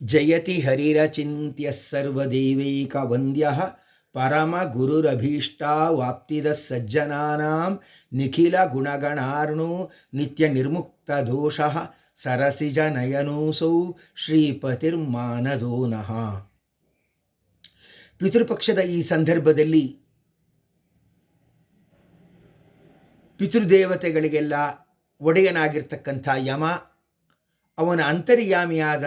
ಜಯತಿ ಹರಿರಚಿಂತ್ಯ ಸರ್ವದೇವೈಕವಂದ್ಯ ಪರಮ ಗುರುರಭೀಷ್ಟ ವಾಪ್ತಿದ ಸಜ್ಜನಾನಾಂ ನಿಖಿಲ ಗುಣಗಣಾರ್ಣು ನಿತ್ಯ ನಿರ್ಮುಕ್ತ ದೋಷ ಸರಸಿಜ ನಯನೋಸೌ ಶ್ರೀಪತಿರ್ಮಾನದೋ ನಃ ಪಿತೃಪಕ್ಷದ ಈ ಸಂದರ್ಭದಲ್ಲಿ ಪಿತೃದೇವತೆಗಳಿಗೆಲ್ಲ ಒಡೆಯನಾಗಿರ್ತಕ್ಕಂಥ ಯಮ, ಅವನ ಅಂತರ್ಯಾಮಿಯಾದ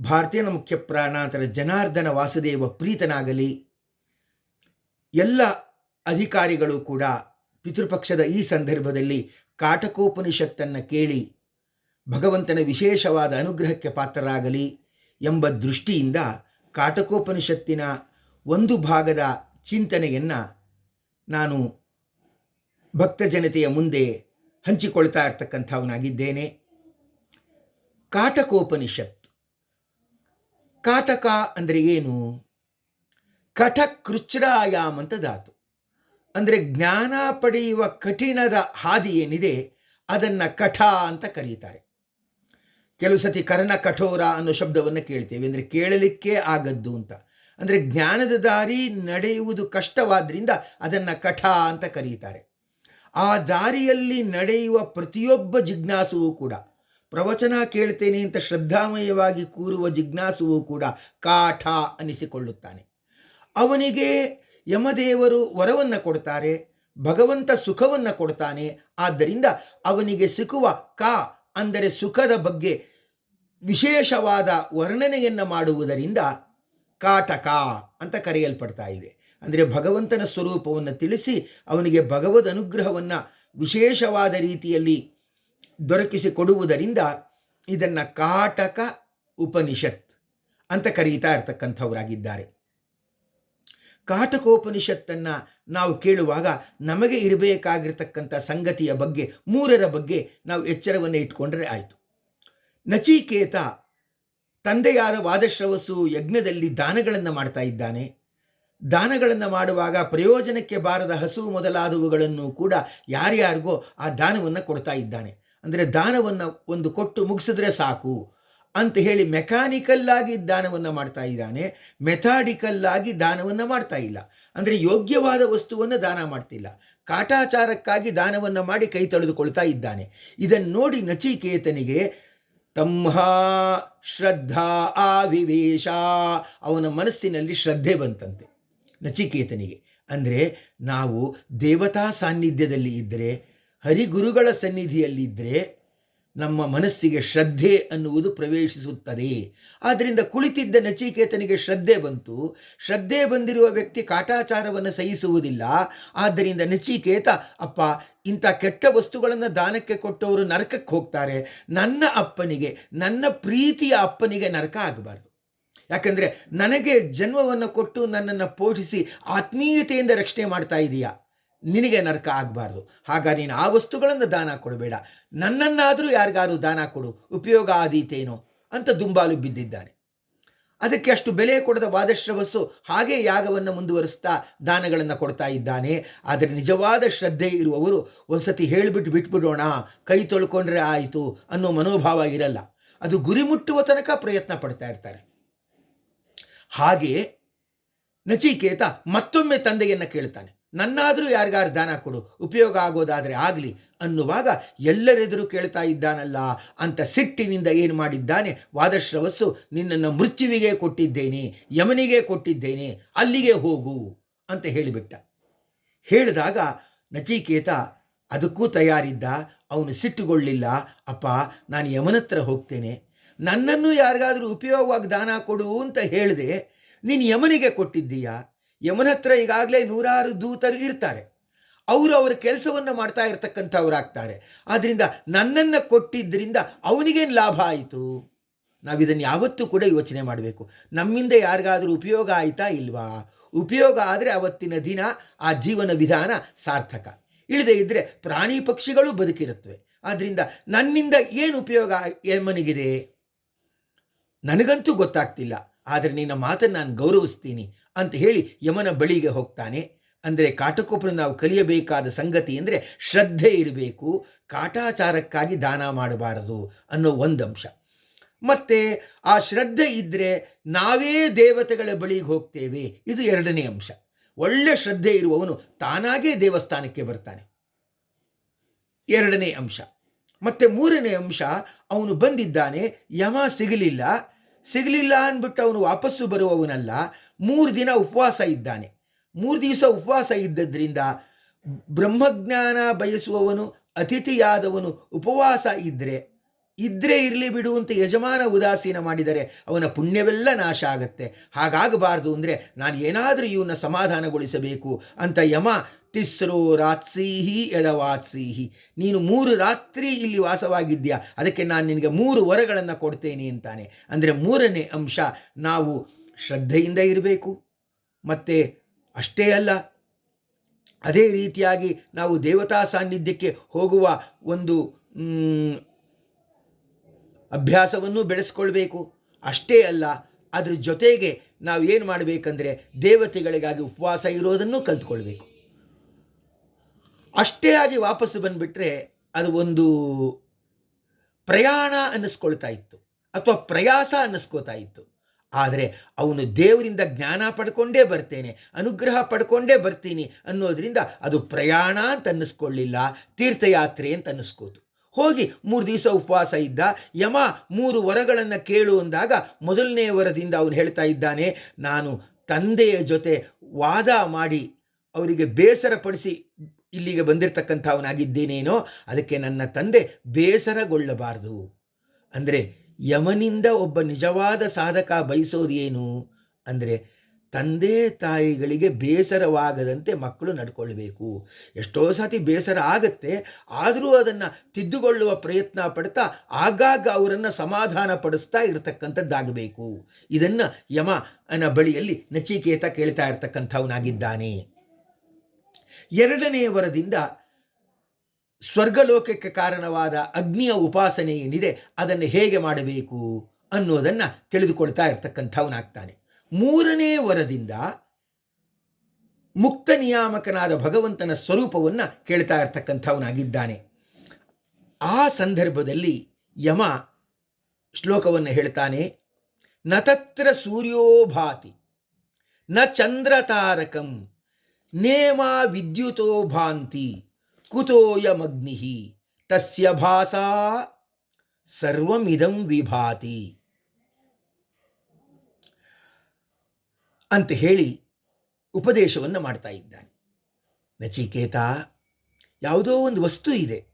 ಭಾರತೀಯ ಮುಖ್ಯ ಪ್ರಾಣಾಂತರ ಜನಾರ್ದನ ವಾಸುದೇವ ಪ್ರೀತನಾಗಲಿ. ಎಲ್ಲ ಅಧಿಕಾರಿಗಳು ಕೂಡ ಪಿತೃಪಕ್ಷದ ಈ ಸಂದರ್ಭದಲ್ಲಿ ಕಾಟಕೋಪನಿಷತ್ತನ್ನು ಕೇಳಿ ಭಗವಂತನ ವಿಶೇಷವಾದ ಅನುಗ್ರಹಕ್ಕೆ ಪಾತ್ರರಾಗಲಿ ಎಂಬ ದೃಷ್ಟಿಯಿಂದ ಕಾಟಕೋಪನಿಷತ್ತಿನ ಒಂದು ಭಾಗದ ಚಿಂತನೆಯನ್ನು ನಾನು ಭಕ್ತ ಜನತೆಯ ಮುಂದೆ ಹಂಚಿಕೊಳ್ತಾ ಇರ್ತಕ್ಕಂಥವನಾಗಿದ್ದೇನೆ. ಕಾಟಕೋಪನಿಷತ್ ಕಾಟಕ ಅಂದರೆ ಏನು? ಕಠ ಕೃಚ್ರಾಯಾಮ್ ಅಂತ ಧಾತು. ಅಂದರೆ ಜ್ಞಾನ ಪಡೆಯುವ ಕಠಿಣದ ಹಾದಿ ಏನಿದೆ, ಅದನ್ನು ಕಠ ಅಂತ ಕರೀತಾರೆ. ಕೆಲವು ಸತಿ ಕರ್ಣ ಕಠೋರ ಅನ್ನೋ ಶಬ್ದವನ್ನು ಕೇಳ್ತೇವೆ. ಅಂದರೆ ಕೇಳಲಿಕ್ಕೆ ಆಗದ್ದು ಅಂತ. ಅಂದರೆ ಜ್ಞಾನದ ದಾರಿ ನಡೆಯುವುದು ಕಷ್ಟವಾದ್ರಿಂದ ಅದನ್ನು ಕಠ ಅಂತ ಕರೀತಾರೆ. ಆ ದಾರಿಯಲ್ಲಿ ನಡೆಯುವ ಪ್ರತಿಯೊಬ್ಬ ಜಿಜ್ಞಾಸುವು ಕೂಡ ಪ್ರವಚನ ಕೇಳ್ತೇನೆ ಅಂತ ಶ್ರದ್ಧಾಮಯವಾಗಿ ಕೂರುವ ಜಿಜ್ಞಾಸುವು ಕೂಡ ಕಾಠ ಅನಿಸಿಕೊಳ್ಳುತ್ತಾನೆ. ಅವನಿಗೆ ಯಮದೇವರು ವರವನ್ನು ಕೊಡ್ತಾರೆ, ಭಗವಂತ ಸುಖವನ್ನು ಕೊಡ್ತಾನೆ. ಆದ್ದರಿಂದ ಅವನಿಗೆ ಸಿಕ್ಕುವ ಕ ಅಂದರೆ ಸುಖದ ಬಗ್ಗೆ ವಿಶೇಷವಾದ ವರ್ಣನೆಯನ್ನು ಮಾಡುವುದರಿಂದ ಕಾಟಕ ಅಂತ ಕರೆಯಲ್ಪಡ್ತಾ ಇದೆ. ಅಂದರೆ ಭಗವಂತನ ಸ್ವರೂಪವನ್ನು ತಿಳಿಸಿ ಅವನಿಗೆ ಭಗವದ್ ಅನುಗ್ರಹವನ್ನು ವಿಶೇಷವಾದ ರೀತಿಯಲ್ಲಿ ದೊರಕಿಸಿ ಕೊಡುವುದರಿಂದ ಇದನ್ನು ಕಾಟಕ ಉಪನಿಷತ್ ಅಂತ ಕರೀತಾ ಇರ್ತಕ್ಕಂಥವರಾಗಿದ್ದಾರೆ. ಕಾಟಕೋಪನಿಷತ್ತನ್ನು ನಾವು ಕೇಳುವಾಗ ನಮಗೆ ಇರಬೇಕಾಗಿರ್ತಕ್ಕಂಥ ಸಂಗತಿಯ ಬಗ್ಗೆ, ಮೂರರ ಬಗ್ಗೆ ನಾವು ಎಚ್ಚರವನ್ನು ಇಟ್ಕೊಂಡ್ರೆ ಆಯಿತು. ನಚಿಕೇತ ತಂದೆಯಾದ ವಾದಶ್ರವಸು ಯಜ್ಞದಲ್ಲಿ ದಾನಗಳನ್ನು ಮಾಡ್ತಾ ಇದ್ದಾನೆ. ದಾನಗಳನ್ನು ಮಾಡುವಾಗ ಪ್ರಯೋಜನಕ್ಕೆ ಬಾರದ ಹಸು ಮೊದಲಾದವುಗಳನ್ನು ಕೂಡ ಯಾರ್ಯಾರಿಗೋ ಆ ದಾನವನ್ನು ಕೊಡ್ತಾ ಇದ್ದಾನೆ. ಅಂದರೆ ದಾನವನ್ನು ಒಂದು ಕೊಟ್ಟು ಮುಗಿಸಿದ್ರೆ ಸಾಕು ಅಂತ ಹೇಳಿ ಮೆಕ್ಯಾನಿಕಲ್ಲಾಗಿ ದಾನವನ್ನು ಮಾಡ್ತಾ ಇದ್ದಾನೆ ಮೆಥಾಡಿಕಲ್ಲಾಗಿ ದಾನವನ್ನು ಮಾಡ್ತಾ ಇಲ್ಲ. ಅಂದರೆ ಯೋಗ್ಯವಾದ ವಸ್ತುವನ್ನು ದಾನ ಮಾಡ್ತಿಲ್ಲ. ಕಾಟಾಚಾರಕ್ಕಾಗಿ ದಾನವನ್ನು ಮಾಡಿ ಕೈ ತೊಳೆದುಕೊಳ್ತಾ ಇದ್ದಾನೆ. ಇದನ್ನು ನೋಡಿ ನಚಿಕೇತನಿಗೆ ತಮ್ಮ ಶ್ರದ್ಧಾ ಆವಿವೇಶ, ಅವನ ಮನಸ್ಸಿನಲ್ಲಿ ಶ್ರದ್ಧೆ ಬಂತಂತೆ ನಚಿಕೇತನಿಗೆ. ಅಂದರೆ ನಾವು ದೇವತಾ ಸಾನ್ನಿಧ್ಯದಲ್ಲಿ ಇದ್ದರೆ ಹರಿಗುರುಗಳ ಸನ್ನಿಧಿಯಲ್ಲಿದ್ದರೆ ನಮ್ಮ ಮನಸ್ಸಿಗೆ ಶ್ರದ್ಧೆ ಅನ್ನುವುದು ಪ್ರವೇಶಿಸುತ್ತದೆ. ಆದ್ದರಿಂದ ಕುಳಿತಿದ್ದ ನಚಿಕೇತನಿಗೆ ಶ್ರದ್ಧೆ ಬಂತು. ಶ್ರದ್ಧೆ ಬಂದಿರುವ ವ್ಯಕ್ತಿ ಕಾಟಾಚಾರವನ್ನು ಸಹಿಸುವುದಿಲ್ಲ. ಆದ್ದರಿಂದ ನಚಿಕೇತ, ಅಪ್ಪ, ಇಂಥ ಕೆಟ್ಟ ವಸ್ತುಗಳನ್ನು ದಾನಕ್ಕೆ ಕೊಟ್ಟವರು ನರಕಕ್ಕೆ ಹೋಗ್ತಾರೆ. ನನ್ನ ಅಪ್ಪನಿಗೆ, ನನ್ನ ಪ್ರೀತಿಯ ಅಪ್ಪನಿಗೆ ನರಕ ಆಗಬಾರ್ದು. ಯಾಕಂದರೆ ನನಗೆ ಜನ್ಮವನ್ನು ಕೊಟ್ಟು ನನ್ನನ್ನು ಪೋಷಿಸಿ ಆತ್ಮೀಯತೆಯಿಂದ ರಕ್ಷಣೆ ಮಾಡ್ತಾ ಇದೀಯಾ? ನಿನಗೆ ನರಕ ಆಗಬಾರ್ದು. ಹಾಗಾಗಿ ನೀನು ಆ ವಸ್ತುಗಳನ್ನು ದಾನ ಕೊಡಬೇಡ. ನನ್ನನ್ನಾದರೂ ಯಾರಿಗಾರು ದಾನ ಕೊಡು. ಉಪಯೋಗ ಆದೀತೇನೋ ಅಂತ ದುಂಬಾಲು ಬಿದ್ದಿದ್ದಾನೆ. ಅದಕ್ಕೆ ಅಷ್ಟು ಬೆಲೆ ಕೊಡದ ವಾದಶ್ರವಸ್ಸು ಹಾಗೆ ಯಾಗವನ್ನು ಮುಂದುವರಿಸ್ತಾ ದಾನಗಳನ್ನು ಕೊಡ್ತಾ ಇದ್ದಾನೆ. ಆದರೆ ನಿಜವಾದ ಶ್ರದ್ಧೆ ಇರುವವರು ಒಂದ್ಸತಿ ಹೇಳಿಬಿಟ್ಟು ಬಿಟ್ಬಿಡೋಣ. ಕೈ ತೊಳ್ಕೊಂಡ್ರೆ ಆಯಿತು ಅನ್ನೋ ಮನೋಭಾವ ಇರಲ್ಲ. ಅದು ಗುರಿ ಮುಟ್ಟುವ ತನಕ ಪ್ರಯತ್ನ ಪಡ್ತಾ ಇರ್ತಾರೆ. ಹಾಗೆ ನಚಿಕೇತ ಮತ್ತೊಮ್ಮೆ ತಂದೆಯನ್ನು ಕೇಳ್ತಾನೆ. ನನ್ನಾದರೂ ಯಾರಿಗಾರು ದಾನ ಕೊಡು, ಉಪಯೋಗ ಆಗೋದಾದರೆ ಆಗಲಿ ಅನ್ನುವಾಗ ಎಲ್ಲರೆದುರು ಕೇಳ್ತಾ ಇದ್ದಾನಲ್ಲ, ಅಂತ ಸಿಟ್ಟಿನಿಂದ ಏನು ಮಾಡಿದ್ದಾನೆ? ವಾದಶ್ರವಸ್ಸು ನಿನ್ನನ್ನು ಮೃತ್ಯುವಿಗೆ ಕೊಟ್ಟಿದ್ದೇನೆ, ಯಮನಿಗೆ ಕೊಟ್ಟಿದ್ದೇನೆ, ಅಲ್ಲಿಗೆ ಹೋಗು ಅಂತ ಹೇಳಿಬಿಟ್ಟ. ಹೇಳಿದಾಗ ನಚಿಕೇತ ಅದಕ್ಕೂ ತಯಾರಿದ್ದ, ಅವನು ಸಿಟ್ಟುಗೊಳ್ಳಿಲ್ಲ, ಅಪ್ಪ, ನಾನು ಯಮನತ್ರ ಹೋಗ್ತೇನೆ, ನನ್ನನ್ನು ಯಾರಿಗಾದರೂ ಉಪಯೋಗವಾಗಿ ದಾನ ಕೊಡು ಅಂತ ಹೇಳಿದೆ, ನೀನು ಯಮನಿಗೆ ಕೊಟ್ಟಿದ್ದೀಯಾ? ಯಮನ ಹತ್ರ ಈಗಾಗಲೇ ನೂರಾರು ದೂತರು ಇರ್ತಾರೆ. ಅವರು ಅವರ ಕೆಲಸವನ್ನು ಮಾಡ್ತಾ ಇರ್ತಕ್ಕಂಥವ್ರಾಗ್ತಾರೆ ಆದ್ದರಿಂದ ನನ್ನನ್ನು ಕೊಟ್ಟಿದ್ದರಿಂದ ಅವನಿಗೇನು ಲಾಭ ಆಯಿತು? ನಾವು ಇದನ್ನು ಯಾವತ್ತೂ ಕೂಡ ಯೋಚನೆ ಮಾಡಬೇಕು. ನಮ್ಮಿಂದ ಯಾರಿಗಾದರೂ ಉಪಯೋಗ ಆಯಿತಾ ಇಲ್ವಾ? ಉಪಯೋಗ ಆದರೆ ಅವತ್ತಿನ ದಿನ ಆ ಜೀವನ ವಿಧಾನ ಸಾರ್ಥಕ. ಇಲ್ಲದೆ ಇದ್ದರೆ ಪ್ರಾಣಿ ಪಕ್ಷಿಗಳು ಬದುಕಿರುತ್ತವೆ ಆದ್ದರಿಂದ ನನ್ನಿಂದ ಏನು ಉಪಯೋಗ ಯಮನಿಗಿದೆ? ನನಗಂತೂ ಗೊತ್ತಾಗ್ತಿಲ್ಲ. ಆದರೆ ನಿನ್ನ ಮಾತನ್ನು ನಾನು ಗೌರವಿಸ್ತೀನಿ. ಅಂತ ಹೇಳಿ ಯಮನ ಬಳಿಗೆ ಹೋಗ್ತಾನೆ. ಅಂದರೆ ಕಾಟಕೋಪನ ನಾವು ಕಲಿಯಬೇಕಾದ ಸಂಗತಿ ಅಂದರೆ ಶ್ರದ್ಧೆ ಇರಬೇಕು, ಕಾಟಾಚಾರಕ್ಕಾಗಿ ದಾನ ಮಾಡಬಾರದು ಅನ್ನೋ ಒಂದು ಅಂಶ. ಮತ್ತೆ ಆ ಶ್ರದ್ಧೆ ಇದ್ದರೆ ನಾವೇ ದೇವತೆಗಳ ಬಳಿಗೆ ಹೋಗ್ತೇವೆ, ಇದು ಎರಡನೇ ಅಂಶ. ಒಳ್ಳೆ ಶ್ರದ್ಧೆ ಇರುವವನು ತಾನಾಗೇ ದೇವಸ್ಥಾನಕ್ಕೆ ಬರ್ತಾನೆ. ಎರಡನೇ ಅಂಶ. ಮತ್ತೆ ಮೂರನೇ ಅಂಶ, ಅವನು ಬಂದಿದ್ದಾನೆ, ಯಮ ಸಿಗಲಿಲ್ಲ. ಸಿಗಲಿಲ್ಲ ಅಂದ್ಬಿಟ್ಟು ಅವನು ವಾಪಸ್ಸು ಬರುವವನಲ್ಲ. ಮೂರು ದಿನ ಉಪವಾಸ ಇದ್ದಾನೆ. ಮೂರು ದಿವಸ ಉಪವಾಸ ಇದ್ದದ್ರಿಂದ ಬ್ರಹ್ಮಜ್ಞಾನ ಬಯಸುವವನು, ಅತಿಥಿಯಾದವನು ಉಪವಾಸ ಇದ್ದರೆ ಇದ್ರೆ ಇರಲಿ ಬಿಡು ಯಜಮಾನ ಉದಾಸೀನ ಮಾಡಿದರೆ ಅವನ ಪುಣ್ಯವೆಲ್ಲ ನಾಶ ಆಗತ್ತೆ. ಹಾಗಾಗಬಾರ್ದು ಅಂದರೆ ನಾನು ಏನಾದರೂ ಇವನ್ನ ಸಮಾಧಾನಗೊಳಿಸಬೇಕು ಅಂತ ಯಮ, ತಿಸ್ರೋ ರಾತ್ಸೀಹಿ ಯದವಾತ್ಸೀಹಿ. ನೀನು ಮೂರು ರಾತ್ರಿ ಇಲ್ಲಿ ವಾಸವಾಗಿದ್ಯಾ ಅದಕ್ಕೆ ನಾನು ನಿನಗೆ ಮೂರು ವರಗಳನ್ನು ಕೊಡ್ತೇನೆ ಅಂತಾನೆ. ಅಂದರೆ ಮೂರನೇ ಅಂಶ, ನಾವು ಶ್ರದ್ಧೆಯಿಂದ ಇರಬೇಕು. ಮತ್ತು ಅಷ್ಟೇ ಅಲ್ಲ, ಅದೇ ರೀತಿಯಾಗಿ ನಾವು ದೇವತಾ ಸಾನ್ನಿಧ್ಯಕ್ಕೆ ಹೋಗುವ ಒಂದು ಅಭ್ಯಾಸವನ್ನು ಬೆಳೆಸ್ಕೊಳ್ಬೇಕು. ಅಷ್ಟೇ ಅಲ್ಲ, ಅದ್ರ ಜೊತೆಗೆ ನಾವು ಏನು ಮಾಡಬೇಕಂದ್ರೆ ದೇವತೆಗಳಿಗಾಗಿ ಉಪವಾಸ ಇರೋದನ್ನು ಕಲ್ತ್ಕೊಳ್ಬೇಕು. ಅಷ್ಟೇ ಆಗಿ ವಾಪಸ್ಸು ಬಂದುಬಿಟ್ರೆ ಅದು ಒಂದು ಪ್ರಯಾಣ ಅನ್ನಿಸ್ಕೊಳ್ತಾ ಇತ್ತು, ಅಥವಾ ಪ್ರಯಾಸ ಅನ್ನಿಸ್ಕೋತಾ ಇತ್ತು. ಆದರೆ ಅವನು ದೇವರಿಂದ ಜ್ಞಾನ ಪಡ್ಕೊಂಡೇ ಬರ್ತೇನೆ, ಅನುಗ್ರಹ ಪಡ್ಕೊಂಡೇ ಬರ್ತೀನಿ ಅನ್ನೋದರಿಂದ ಅದು ಪ್ರಯಾಣ ಅಂತ ಅನ್ನಿಸ್ಕೊಳ್ಳಿಲ್ಲ, ತೀರ್ಥಯಾತ್ರೆ ಅಂತ ಅನ್ನಿಸ್ಕೋತು. ಹೋಗಿ ಮೂರು ದಿವಸ ಉಪವಾಸ ಇದ್ದ, ಯಮ ಮೂರು ವರಗಳನ್ನು ಕೇಳು ಅಂದಾಗ ಮೊದಲನೇ ವರದಿಂದ ಅವನು ಹೇಳ್ತಾ ಇದ್ದಾನೆ, ನಾನು ತಂದೆಯ ಜೊತೆ ವಾದ ಮಾಡಿ ಅವರಿಗೆ ಬೇಸರಪಡಿಸಿ ಇಲ್ಲಿಗೆ ಬಂದಿರತಕ್ಕಂಥವನಾಗಿದ್ದೇನೇನೋ, ಅದಕ್ಕೆ ನನ್ನ ತಂದೆ ಬೇಸರಗೊಳ್ಳಬಾರದು. ಅಂದರೆ ಯಮನಿಂದ ಒಬ್ಬ ನಿಜವಾದ ಸಾಧಕ ಬಯಸೋದು ಏನು ಅಂದರೆ ತಂದೆ ತಾಯಿಗಳಿಗೆ ಬೇಸರವಾಗದಂತೆ ಮಕ್ಕಳು ನಡ್ಕೊಳ್ಬೇಕು. ಎಷ್ಟೋ ಸತಿ ಬೇಸರ ಆಗುತ್ತೆ, ಆದರೂ ಅದನ್ನು ತಿದ್ದುಕೊಳ್ಳುವ ಪ್ರಯತ್ನ ಪಡ್ತಾ ಆಗಾಗ ಅವರನ್ನು ಸಮಾಧಾನ ಪಡಿಸ್ತಾ ಇರತಕ್ಕಂಥದ್ದಾಗಬೇಕು. ಇದನ್ನು ಯಮನ ಬಳಿಯಲ್ಲಿ ನಚಿಕೇತ ಕೇಳ್ತಾ ಇರತಕ್ಕಂಥವನಾಗಿದ್ದಾನೆ. ಎರಡನೆಯ ವರದಿಂದ ಸ್ವರ್ಗಲೋಕಕ್ಕೆ ಕಾರಣವಾದ ಅಗ್ನಿಯ ಉಪಾಸನೆ ಏನಿದೆ, ಅದನ್ನು ಹೇಗೆ ಮಾಡಬೇಕು ಅನ್ನೋದನ್ನು ತಿಳಿದುಕೊಳ್ತಾ ಇರ್ತಕ್ಕಂಥವನಾಗ್ತಾನೆ. ಮೂರನೇ ವರದಿಂದ ಮುಕ್ತ ನಿಯಾಮಕನಾದ ಭಗವಂತನ ಸ್ವರೂಪವನ್ನು ಕೇಳ್ತಾ ಇರ್ತಕ್ಕಂಥವನಾಗಿದ್ದಾನೆ. ಆ ಸಂದರ್ಭದಲ್ಲಿ ಯಮ ಶ್ಲೋಕವನ್ನು ಹೇಳ್ತಾನೆ, ನ ತತ್ರ ಸೂರ್ಯೋಭಾತಿ ನ ಚಂದ್ರತಾರಕಂ, ನೇಮ ವಿದ್ಯುತೋ ಭಾಂತಿ ಕುತೋಯಮಗ್ನಿ ತಸ್ಯ ಭಾಸಾ ಸರ್ವಮಿದಂ ವಿಭಾತಿ ಅಂತ ಹೇಳಿ ಉಪದೇಶವನ್ನು ಮಾಡ್ತಾ ಇದ್ದಾನೆ. ನಚಿಕೇತ, ಯಾವುದೋ ಒಂದು ವಸ್ತು ಇದೆ.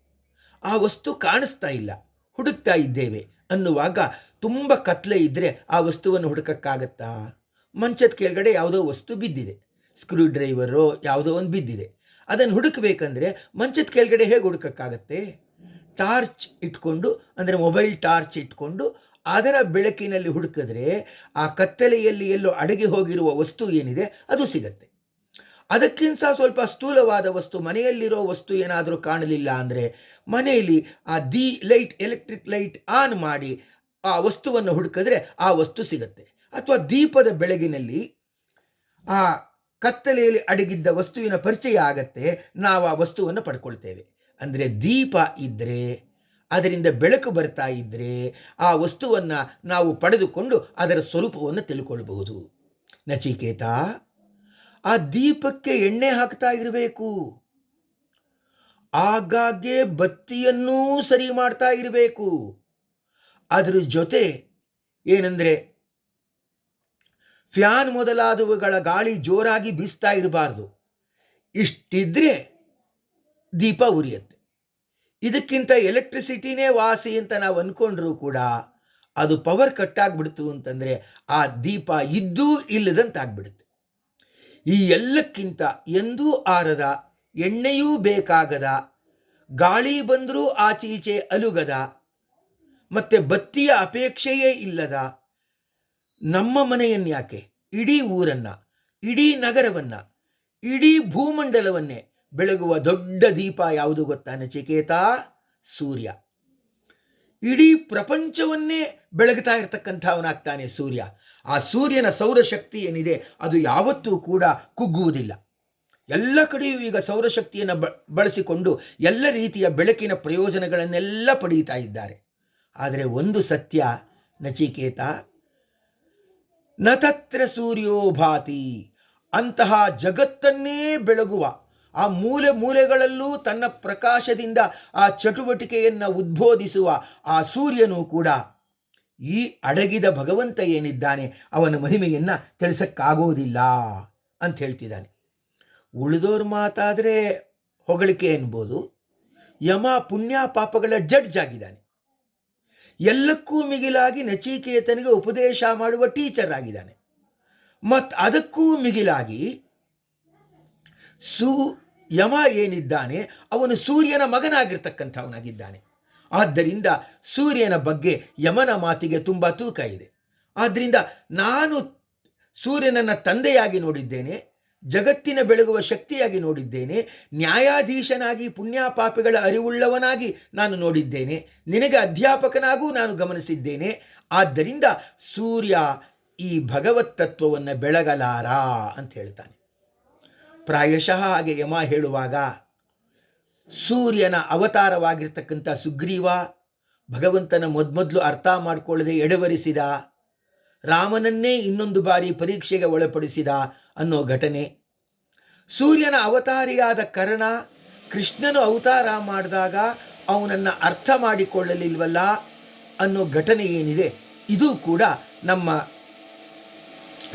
ಆ ವಸ್ತು ಕಾಣಿಸ್ತಾ ಇಲ್ಲ. ಹುಡುಕ್ತಾ ಇದ್ದೇವೆ ಅನ್ನುವಾಗ ತುಂಬ ಕತ್ಲೆ ಇದ್ದರೆ ಆ ವಸ್ತುವನ್ನು ಹುಡುಕಕ್ಕಾಗತ್ತಾ? ಮಂಚದ ಕೆಳಗಡೆ ಯಾವುದೋ ವಸ್ತು ಬಿದ್ದಿದೆ. ಸ್ಕ್ರೂ ಡ್ರೈವರು ಯಾವುದೋ ಒಂದು ಬಿದ್ದಿದೆ. ಅದನ್ನು ಹುಡುಕಬೇಕಂದ್ರೆ ಮಂಚದ ಕೆಳಗಡೆ ಹೇಗೆ ಹುಡುಕಕ್ಕಾಗತ್ತೆ? ಟಾರ್ಚ್ ಇಟ್ಕೊಂಡು, ಅಂದರೆ ಮೊಬೈಲ್ ಟಾರ್ಚ್ ಇಟ್ಕೊಂಡು ಅದರ ಬೆಳಕಿನಲ್ಲಿ ಹುಡುಕಿದ್ರೆ ಆ ಕತ್ತಲೆಯಲ್ಲಿ ಎಲ್ಲೋ ಅಡಗಿ ಹೋಗಿರುವ ವಸ್ತು ಏನಿದೆ, ಅದು ಸಿಗತ್ತೆ. ಅದಕ್ಕಿಂತ ಸ್ವಲ್ಪ ಸ್ಥೂಲವಾದ ವಸ್ತು, ಮನೆಯಲ್ಲಿರೋ ವಸ್ತು ಏನಾದರೂ ಕಾಣಲಿಲ್ಲ ಅಂದರೆ ಮನೆಯಲ್ಲಿ ಆ the light, electric light on ಮಾಡಿ ಆ ವಸ್ತುವನ್ನು ಹುಡುಕಿದ್ರೆ ಆ ವಸ್ತು ಸಿಗತ್ತೆ. ಅಥವಾ ದೀಪದ ಬೆಳಗಿನಲ್ಲಿ ಆ ಕತ್ತಲೆಯಲ್ಲಿ ಅಡಗಿದ್ದ ವಸ್ತುವಿನ ಪರಿಚಯ ಆಗತ್ತೆ, ನಾವು ಆ ವಸ್ತುವನ್ನು ಪಡ್ಕೊಳ್ತೇವೆ. ಅಂದರೆ ದೀಪ ಇದ್ದರೆ ಅದರಿಂದ ಬೆಳಕು ಬರ್ತಾ ಇದ್ದರೆ ಆ ವಸ್ತುವನ್ನು ನಾವು ಪಡೆದುಕೊಂಡು ಅದರ ಸ್ವರೂಪವನ್ನು ತಿಳ್ಕೊಳ್ಬಹುದು. ನಚಿಕೇತ, ಆ ದೀಪಕ್ಕೆ ಎಣ್ಣೆ ಹಾಕ್ತಾ ಇರಬೇಕು. ಆಗಾಗ್ಗೆ ಬತ್ತಿಯನ್ನೂ ಸರಿ ಮಾಡ್ತಾ ಇರಬೇಕು. ಅದರ ಜೊತೆ ಏನಂದರೆ ಫ್ಯಾನ್ ಮೊದಲಾದವುಗಳ ಗಾಳಿ ಜೋರಾಗಿ ಬೀಸ್ತಾ ಇರಬಾರ್ದು. ಇಷ್ಟಿದ್ರೆ ದೀಪ ಉರಿಯುತ್ತೆ. ಇದಕ್ಕಿಂತ ಎಲೆಕ್ಟ್ರಿಸಿಟಿನೇ ವಾಸಿ ಅಂತ ನಾವು ಅಂದ್ಕೊಂಡ್ರೂ ಕೂಡ ಅದು ಪವರ್ ಕಟ್ ಆಗಿಬಿಡ್ತು ಅಂತಂದರೆ ಆ ದೀಪ ಇದ್ದೂ ಇಲ್ಲದಂತಾಗ್ಬಿಡುತ್ತೆ ಈ ಎಲ್ಲಕ್ಕಿಂತ ಎಂದೂ ಆರದ ಎಣ್ಣೆಯೂ ಬೇಕಾಗದ, ಗಾಳಿ ಬಂದರೂ ಆಚೀಚೆ ಅಲುಗದ, ಮತ್ತೆ ಬತ್ತಿಯ ಅಪೇಕ್ಷೆಯೇ ಇಲ್ಲದ ನಮ್ಮ ಮನೆಯನ್ನು ಯಾಕೆ? ಇಡೀ ಊರನ್ನ, ಇಡೀ ನಗರವನ್ನ, ಇಡೀ ಭೂಮಂಡಲವನ್ನೇ ಬೆಳಗುವ ದೊಡ್ಡ ದೀಪ ಯಾವುದು ಗೊತ್ತಾ ನಚಿಕೇತ? ಸೂರ್ಯ. ಇಡೀ ಪ್ರಪಂಚವನ್ನೇ ಬೆಳಗ್ತಾ ಇರತಕ್ಕಂಥವನಾಗ್ತಾನೆ ಸೂರ್ಯ. ಆ ಸೂರ್ಯನ ಸೌರಶಕ್ತಿ ಏನಿದೆ ಅದು ಯಾವತ್ತೂ ಕೂಡ ಕುಗ್ಗುವುದಿಲ್ಲ. ಎಲ್ಲ ಕಡೆಯೂ ಈಗ ಸೌರಶಕ್ತಿಯನ್ನು ಬ, ಬಳಸಿಕೊಂಡು ಎಲ್ಲ ರೀತಿಯ ಬೆಳಕಿನ ಪ್ರಯೋಜನಗಳನ್ನೆಲ್ಲ ಪಡೆಯುತ್ತಾ ಇದ್ದಾರೆ. ಆದರೆ ಒಂದು ಸತ್ಯ ನಚಿಕೇತ ನ ಸೂರ್ಯೋಭಾತಿ ಸೂರ್ಯೋ ಭಾತಿ. ಅಂತಹ ಜಗತ್ತನ್ನೇ ಬೆಳಗುವ ಆ ಮೂಲೆ ಮೂಲೆಗಳಲ್ಲೂ ತನ್ನ ಪ್ರಕಾಶದಿಂದ ಆ ಚಟುವಟಿಕೆಯನ್ನು ಉದ್ಬೋಧಿಸುವ ಆ ಸೂರ್ಯನು ಕೂಡ ಈ ಅಡಗಿದ ಭಗವಂತ ಏನಿದ್ದಾನೆ ಅವನ ಮಹಿಮೆಯನ್ನು ತಿಳಿಸಕ್ಕಾಗೋದಿಲ್ಲ ಅಂತ ಹೇಳ್ತಿದ್ದಾನೆ. ಉಳಿದೋರು ಮಾತಾದರೆ ಹೊಗಳಿಕೆ ಎನ್ಬೋದು. ಯಮ ಪುಣ್ಯ ಪಾಪಗಳ ಜಡ್ಜ್ ಆಗಿದ್ದಾನೆ. ಎಲ್ಲಕ್ಕೂ ಮಿಗಿಲಾಗಿ ನಚಿಕೇತನಿಗೆ ಉಪದೇಶ ಮಾಡುವ ಟೀಚರ್ ಆಗಿದ್ದಾನೆ. ಮತ್ತು ಅದಕ್ಕೂ ಮಿಗಿಲಾಗಿ ಸೂ ಯಮ ಏನಿದ್ದಾನೆ, ಅವನು ಸೂರ್ಯನ ಮಗನಾಗಿರ್ತಕ್ಕಂಥವನಾಗಿದ್ದಾನೆ. ಆದ್ದರಿಂದ ಸೂರ್ಯನ ಬಗ್ಗೆ ಯಮನ ಮಾತಿಗೆ ತುಂಬ ತೂಕ ಇದೆ. ಆದ್ದರಿಂದ ನಾನು ಸೂರ್ಯನನ್ನು ತಂದೆಯಾಗಿ ನೋಡಿದ್ದೇನೆ ಜಗತ್ತಿನ ಬೆಳಗುವ ಶಕ್ತಿಯಾಗಿ ನೋಡಿದ್ದೇನೆ. ನ್ಯಾಯಾಧೀಶನಾಗಿ ಪುಣ್ಯಪಾಪಿಗಳ ಅರಿವುಳ್ಳವನಾಗಿ ನಾನು ನೋಡಿದ್ದೇನೆ. ನಿನಗೆ ಅಧ್ಯಾಪಕನಾಗೂ ನಾನು ಗಮನಿಸಿದ್ದೇನೆ. ಆದ್ದರಿಂದ ಸೂರ್ಯ ಈ ಭಗವತ್ ತತ್ವವನ್ನು ಬೆಳಗಲಾರ ಅಂತ ಹೇಳ್ತಾನೆ. ಪ್ರಾಯಶಃ ಹಾಗೆ ಯಮ ಹೇಳುವಾಗ, ಸೂರ್ಯನ ಅವತಾರವಾಗಿರ್ತಕ್ಕಂಥ ಸುಗ್ರೀವ ಭಗವಂತನ ಮೊದಮೊದಲು ಅರ್ಥ ಮಾಡಿಕೊಳ್ಳದೆ ಎಡವರಿಸಿದ ರಾಮನನ್ನೇ ಇನ್ನೊಂದು ಬಾರಿ ಪರೀಕ್ಷೆಗೆ ಒಳಪಡಿಸಿದ ಅನ್ನೋ ಘಟನೆ. ಸೂರ್ಯನ ಅವತಾರಿಯಾದ ಕರ್ಣ ಕೃಷ್ಣನು ಅವತಾರ ಮಾಡಿದಾಗ ಅವನನ್ನು ಅರ್ಥ ಮಾಡಿಕೊಳ್ಳಲಿಲ್ವಲ್ಲ ಅನ್ನೋ ಘಟನೆ ಏನಿದೆ, ಇದು ಕೂಡ ನಮ್ಮ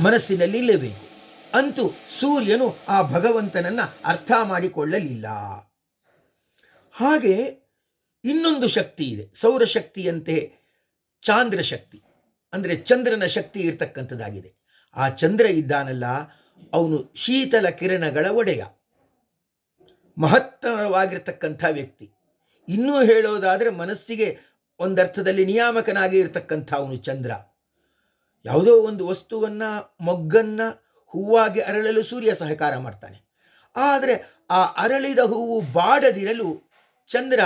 ಮನಸ್ಸಿನಲ್ಲಿ ಇಲ್ಲಬೇಕು ಅಂತೂ ಸೂರ್ಯನು ಆ ಭಗವಂತನನ್ನು ಅರ್ಥ ಮಾಡಿಕೊಳ್ಳಲಿಲ್ಲ. ಹಾಗೆ ಇನ್ನೊಂದು ಶಕ್ತಿ ಇದೆ, ಸೌರಶಕ್ತಿಯಂತೆ ಚಾಂದ್ರ ಶಕ್ತಿ ಅಂದರೆ ಚಂದ್ರನ ಶಕ್ತಿ ಇರ್ತಕ್ಕಂಥದ್ದಾಗಿದೆ. ಆ ಚಂದ್ರ ಇದ್ದಾನಲ್ಲ, ಅವನು ಶೀತಲ ಕಿರಣಗಳ ಒಡೆಯ. ಮಹತ್ತರವಾಗಿರ್ತಕ್ಕಂಥ ವ್ಯಕ್ತಿ. ಇನ್ನೂ ಹೇಳೋದಾದರೆ ಮನಸ್ಸಿಗೆ ಒಂದರ್ಥದಲ್ಲಿ ನಿಯಾಮಕನಾಗಿ ಇರತಕ್ಕಂಥ ಅವನು ಚಂದ್ರ. ಯಾವುದೋ ಒಂದು ವಸ್ತುವನ್ನು, ಮೊಗ್ಗನ್ನು ಹೂವಾಗಿ ಅರಳಲು ಸೂರ್ಯ ಸಹಕಾರ ಮಾಡ್ತಾನೆ. ಆದರೆ ಆ ಅರಳಿದ ಹೂವು ಬಾಡದಿರಲು ಚಂದ್ರ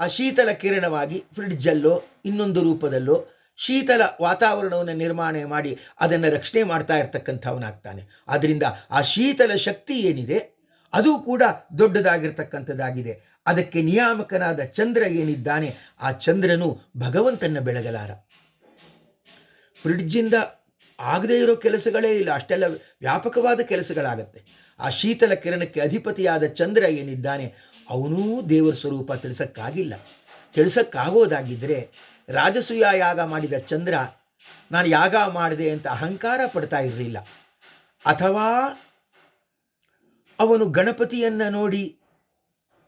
ಆ ಶೀತಲ ಕಿರಣವಾಗಿ, ಫ್ರಿಡ್ಜಲ್ಲೋ, ಇನ್ನೊಂದು ರೂಪದಲ್ಲೋ ಶೀತಲ ವಾತಾವರಣವನ್ನು ನಿರ್ಮಾಣ ಮಾಡಿ ಅದನ್ನು ರಕ್ಷಣೆ ಮಾಡ್ತಾ ಇರ್ತಕ್ಕಂಥವನಾಗ್ತಾನೆ. ಆದ್ದರಿಂದ ಆ ಶೀತಲ ಶಕ್ತಿ ಏನಿದೆ? ಅದು ಕೂಡ ದೊಡ್ಡದಾಗಿರ್ತಕ್ಕಂಥದ್ದಾಗಿದೆ. ಅದಕ್ಕೆ ನಿಯಾಮಕನಾದ ಚಂದ್ರ ಏನಿದ್ದಾನೆ? ಆ ಚಂದ್ರನು ಭಗವಂತನ ಬೆಳಗಲಾರ. ಫ್ರಿಡ್ಜಿಂದ ಆಗದೇ ಇರೋ ಕೆಲಸಗಳೇ ಇಲ್ಲ. ಅಷ್ಟೆಲ್ಲ ವ್ಯಾಪಕವಾದ ಕೆಲಸಗಳಾಗತ್ತೆ. ಆ ಶೀತಲ ಕಿರಣಕ್ಕೆ ಅಧಿಪತಿಯಾದ ಚಂದ್ರ ಏನಿದ್ದಾನೆ? ಅವನೂ ದೇವರ ಸ್ವರೂಪ ತಿಳಿಸಕ್ಕಾಗಿಲ್ಲ. ತಿಳಿಸಕ್ಕಾಗೋದಾಗಿದ್ದರೆ ರಾಜಸೂಯ ಯಾಗ ಮಾಡಿದ ಚಂದ್ರ, ನಾನು ಯಾಗ ಮಾಡಿದೆ ಅಂತ ಅಹಂಕಾರ ಪಡ್ತಾ ಇರಲಿಲ್ಲ. ಅಥವಾ ಅವನು ಗಣಪತಿಯನ್ನು ನೋಡಿ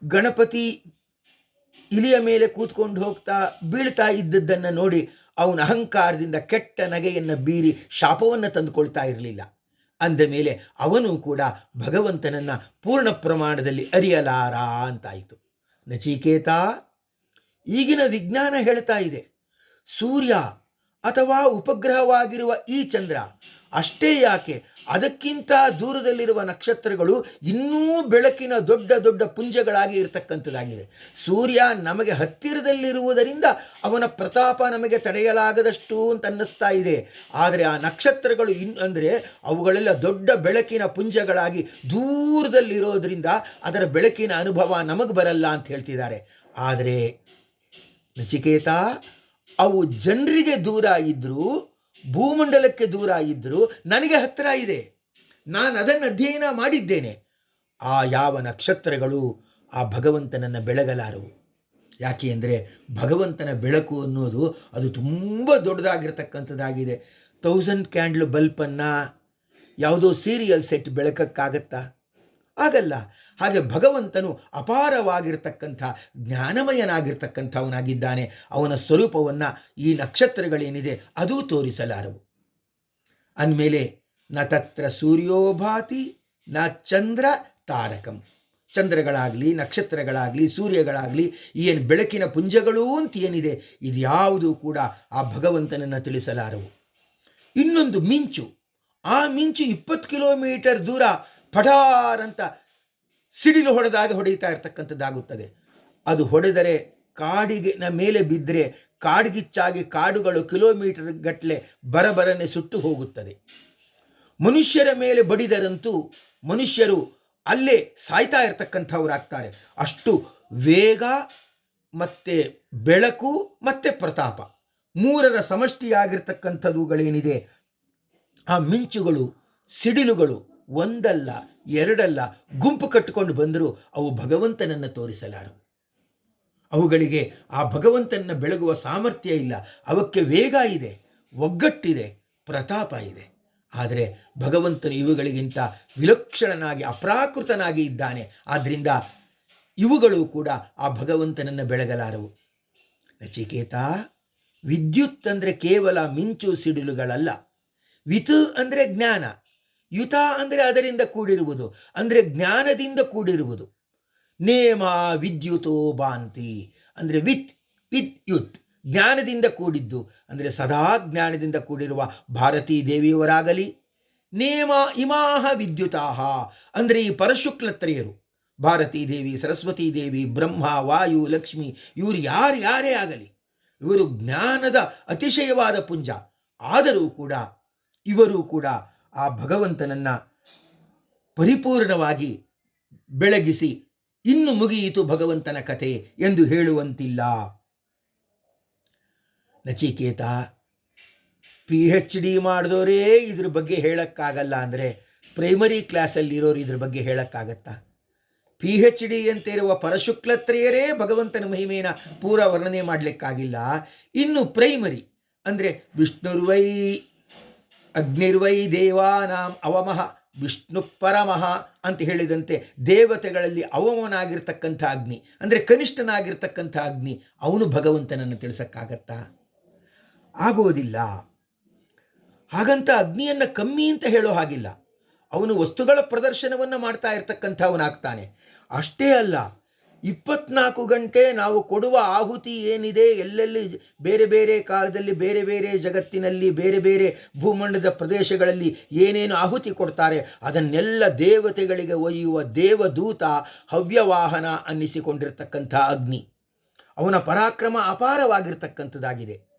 ಗಣಪತಿ ಇಲಿಯ ಮೇಲೆ ಕೂತ್ಕೊಂಡು ಹೋಗ್ತಾ ಬೀಳ್ತಾ ಇದ್ದದ್ದನ್ನು ನೋಡಿ ಅವನ ಅಹಂಕಾರದಿಂದ ಕೆಟ್ಟ ನಗೆಯನ್ನು ಬೀರಿ ಶಾಪವನ್ನು ತಂದುಕೊಳ್ತಾ ಇರಲಿಲ್ಲ. ಅಂದ ಮೇಲೆ ಅವನು ಕೂಡ ಭಗವಂತನನ್ನು ಪೂರ್ಣ ಪ್ರಮಾಣದಲ್ಲಿ ಅರಿಯಲಾರ ಅಂತಾಯಿತು. ನಚಿಕೇತ, ಈಗಿನ ವಿಜ್ಞಾನ ಹೇಳ್ತಾ ಇದೆ ಸೂರ್ಯ ಅಥವಾ ಉಪಗ್ರಹವಾಗಿರುವ ಈ ಚಂದ್ರ ಅಷ್ಟೇ ಯಾಕೆ? ಅದಕ್ಕಿಂತ ದೂರದಲ್ಲಿರುವ ನಕ್ಷತ್ರಗಳು ಇನ್ನೂ ಬೆಳಕಿನ ದೊಡ್ಡ ದೊಡ್ಡ ಪುಂಜಗಳಾಗಿ ಇರತಕ್ಕಂಥದ್ದಾಗಿದೆ. ಸೂರ್ಯ ನಮಗೆ ಹತ್ತಿರದಲ್ಲಿರುವುದರಿಂದ ಅವನ ಪ್ರತಾಪ ನಮಗೆ ತಡೆಯಲಾಗದಷ್ಟು ಅಂತ ಅನ್ನಿಸ್ತಾ ಇದೆ. ಆದರೆ ಆ ನಕ್ಷತ್ರಗಳು ಇನ್ ಅಂದರೆ ಅವುಗಳೆಲ್ಲ ದೊಡ್ಡ ಬೆಳಕಿನ ಪುಂಜಗಳಾಗಿ ದೂರದಲ್ಲಿರೋದ್ರಿಂದ ಅದರ ಬೆಳಕಿನ ಅನುಭವ ನಮಗೆ ಬರಲ್ಲ ಅಂತ ಹೇಳ್ತಿದ್ದಾರೆ. ಆದರೆ ನಚಿಕೇತ ಅವು ಜನರಿಗೆ ದೂರ ಇದ್ದರೂ ಭೂಮಂಡಲಕ್ಕೆ ದೂರ ಇದ್ದರೂ ನನಗೆ ಹತ್ತಿರ ಇದೆ. ನಾನು ಅದನ್ನು ಅಧ್ಯಯನ ಮಾಡಿದ್ದೇನೆ. ಆ ಯಾವ ನಕ್ಷತ್ರಗಳು ಆ ಭಗವಂತನನ್ನು ಬೆಳಗಲಾರವು. ಯಾಕೆ ಅಂದರೆ ಭಗವಂತನ ಬೆಳಕು ಅನ್ನೋದು ಅದು ತುಂಬ ದೊಡ್ಡದಾಗಿರ್ತಕ್ಕಂಥದ್ದಾಗಿದೆ. ತೌಸಂಡ್ ಕ್ಯಾಂಡ್ಲ್ ಬಲ್ಪನ್ನು ಯಾವುದೋ ಸೀರಿಯಲ್ ಸೆಟ್ ಬೆಳಕಕ್ಕಾಗತ್ತಾ? ಆಗಲ್ಲ. ಹಾಗೆ ಭಗವಂತನು ಅಪಾರವಾಗಿರ್ತಕ್ಕಂಥ ಜ್ಞಾನಮಯನಾಗಿರ್ತಕ್ಕಂಥವನಾಗಿದ್ದಾನೆ. ಅವನ ಸ್ವರೂಪವನ್ನು ಈ ನಕ್ಷತ್ರಗಳೇನಿದೆ ಅದೂ ತೋರಿಸಲಾರವು. ಅಂದಮೇಲೆ ನ ತತ್ರ ಸೂರ್ಯೋಭಾತಿ ನ ಚಂದ್ರ ತಾರಕಂ. ಚಂದ್ರಗಳಾಗಲಿ, ನಕ್ಷತ್ರಗಳಾಗಲಿ, ಸೂರ್ಯಗಳಾಗಲಿ ಏನು ಬೆಳಕಿನ ಪುಂಜಗಳು ಅಂತ ಏನಿದೆ ಇದ್ಯಾವುದೂ ಕೂಡ ಆ ಭಗವಂತನನ್ನು ತಿಳಿಸಲಾರವು. ಇನ್ನೊಂದು ಮಿಂಚು. ಆ ಮಿಂಚು ಇಪ್ಪತ್ತು ಕಿಲೋಮೀಟರ್ ದೂರ ಪಠಾರ್ ಅಂತ ಸಿಡಿಲು ಹೊಡೆದಾಗ ಹೊಡೆಯುತ್ತಾ ಇರ್ತಕ್ಕಂಥದ್ದಾಗುತ್ತದೆ. ಅದು ಹೊಡೆದರೆ ಕಾಡಿಗೆ ಮೇಲೆ ಬಿದ್ದರೆ ಕಾಡ್ಗಿಚ್ಚಾಗಿ ಕಾಡುಗಳು ಕಿಲೋಮೀಟರ್ ಗಟ್ಟಲೆ ಬರಬರನೆ ಸುಟ್ಟು ಹೋಗುತ್ತದೆ. ಮನುಷ್ಯರ ಮೇಲೆ ಬಡಿದರಂತೂ ಮನುಷ್ಯರು ಅಲ್ಲೇ ಸಾಯ್ತಾ ಇರ್ತಕ್ಕಂಥವರಾಗ್ತಾರೆ. ಅಷ್ಟು ವೇಗ ಮತ್ತು ಬೆಳಕು ಮತ್ತು ಪ್ರತಾಪ. ಮೂರರ ಸಮಷ್ಟಿಯಾಗಿರ್ತಕ್ಕಂಥದ್ದುಗಳೇನಿದೆ ಆ ಮಿಂಚುಗಳು, ಸಿಡಿಲುಗಳು ಒಂದಲ್ಲ. ಎರಡಲ್ಲ ಗುಂಪು ಕಟ್ಟಿಕೊಂಡು ಬಂದರೂ ಅವು ಭಗವಂತನನ್ನು ತೋರಿಸಲಾರು. ಅವುಗಳಿಗೆ ಆ ಭಗವಂತನ ಬೆಳಗುವ ಸಾಮರ್ಥ್ಯ ಇಲ್ಲ. ಅವಕ್ಕೆ ವೇಗ ಇದೆ, ಒಗ್ಗಟ್ಟಿದೆ, ಪ್ರತಾಪ ಇದೆ. ಆದರೆ ಭಗವಂತನು ಇವುಗಳಿಗಿಂತ ವಿಲಕ್ಷಣನಾಗಿ, ಅಪ್ರಾಕೃತನಾಗಿ ಇದ್ದಾನೆ. ಆದ್ದರಿಂದ ಇವುಗಳು ಕೂಡ ಆ ಭಗವಂತನನ್ನು ಬೆಳಗಲಾರವು. ನಚಿಕೇತ, ವಿದ್ಯುತ್ ಅಂದರೆ ಕೇವಲ ಮಿಂಚು ಸಿಡಿಲುಗಳಲ್ಲ. ವಿತ್ ಅಂದರೆ ಜ್ಞಾನ. ಯುತ ಅಂದರೆ ಅದರಿಂದ ಕೂಡಿರುವುದು, ಅಂದರೆ ಜ್ಞಾನದಿಂದ ಕೂಡಿರುವುದು. ನೇಮ ವಿದ್ಯುತೋ ಬಾಂತಿ ಅಂದರೆ ವಿತ್, ವಿದ್ಯುತ್, ಜ್ಞಾನದಿಂದ ಕೂಡಿದ್ದು, ಅಂದರೆ ಸದಾ ಜ್ಞಾನದಿಂದ ಕೂಡಿರುವ ಭಾರತೀ ದೇವಿಯವರಾಗಲಿ. ನೇಮ ಇಮಾಹ ವಿದ್ಯುತಾಹ, ಅಂದರೆ ಈ ಪರಶುಕ್ಲತ್ರಯರು, ಭಾರತೀ ದೇವಿ, ಸರಸ್ವತೀ ದೇವಿ, ಬ್ರಹ್ಮ, ವಾಯು, ಲಕ್ಷ್ಮಿ, ಇವರು ಯಾರು ಯಾರೇ ಆಗಲಿ, ಇವರು ಜ್ಞಾನದ ಅತಿಶಯವಾದ ಪುಂಜ. ಆದರೂ ಕೂಡ, ಇವರು ಕೂಡ ಆ ಭಗವಂತನನ್ನ ಪರಿಪೂರ್ಣವಾಗಿ ಬೆಳಗಿಸಿ ಇನ್ನು ಮುಗಿಯಿತು ಭಗವಂತನ ಕಥೆ ಎಂದು ಹೇಳುವಂತಿಲ್ಲ. ನಚಿಕೇತ ಪಿ ಎಚ್ ಡಿ ಮಾಡಿದವರೇ ಇದ್ರ ಬಗ್ಗೆ ಹೇಳಕ್ಕಾಗಲ್ಲ ಅಂದರೆ ಪ್ರೈಮರಿ ಕ್ಲಾಸಲ್ಲಿರೋರು ಇದ್ರ ಬಗ್ಗೆ ಹೇಳಕ್ಕಾಗತ್ತಾ? ಪಿ ಎಚ್ ಡಿ ಅಂತ ಇರುವ ಪರಶುಕ್ಲತ್ರೆಯರೇ ಭಗವಂತನ ಮಹಿಮೆಯನ್ನು ಪೂರ ವರ್ಣನೆ ಮಾಡಲಿಕ್ಕಾಗಿಲ್ಲ. ಇನ್ನು ಪ್ರೈಮರಿ ಅಂದರೆ ವಿಷ್ಣುರ್ವೈ ಅಗ್ನಿರ್ವೈ ದೇವಾನಾಂ ಅವಮಹ ವಿಷ್ಣು ಪರಮಃ ಅಂತ ಹೇಳಿದಂತೆ ದೇವತೆಗಳಲ್ಲಿ ಅವಮನಾಗಿರ್ತಕ್ಕಂಥ ಅಗ್ನಿ, ಅಂದರೆ ಕನಿಷ್ಠನಾಗಿರ್ತಕ್ಕಂಥ ಅಗ್ನಿ, ಅವನು ಭಗವಂತನನ್ನು ತಿಳಿಸಕ್ಕಾಗತ್ತಾ? ಆಗೋದಿಲ್ಲ ಹಾಗಂತ ಅಗ್ನಿಯನ್ನು ಕಮ್ಮಿ ಅಂತ ಹೇಳೋ ಹಾಗಿಲ್ಲ. ಅವನು ವಸ್ತುಗಳ ಪ್ರದರ್ಶನವನ್ನು ಮಾಡ್ತಾ ಇರ್ತಕ್ಕಂಥವನಾಗ್ತಾನೆ. ಅಷ್ಟೇ ಅಲ್ಲ ಇಪ್ಪತ್ನಾಲ್ಕು ಗಂಟೆ ನಾವು ಕೊಡುವ ಆಹುತಿ ಏನಿದೆ? ಎಲ್ಲೆಲ್ಲಿ ಬೇರೆ ಬೇರೆ ಕಾಲದಲ್ಲಿ, ಬೇರೆ ಬೇರೆ ಜಗತ್ತಿನಲ್ಲಿ, ಬೇರೆ ಬೇರೆ ಭೂಮಂಡದ ಪ್ರದೇಶಗಳಲ್ಲಿ ಏನೇನು ಆಹುತಿ ಕೊಡ್ತಾರೆ? ಅದನ್ನೆಲ್ಲ ದೇವತೆಗಳಿಗೆ ಒಯ್ಯುವ ದೇವದೂತ ಹವ್ಯವಾಹನ ಅನ್ನಿಸಿಕೊಂಡಿರ್ತಕ್ಕಂಥ ಅಗ್ನಿ. ಅವನ ಪರಾಕ್ರಮ ಅಪಾರವಾಗಿರ್ತಕ್ಕಂಥದ್ದಾಗಿದೆ.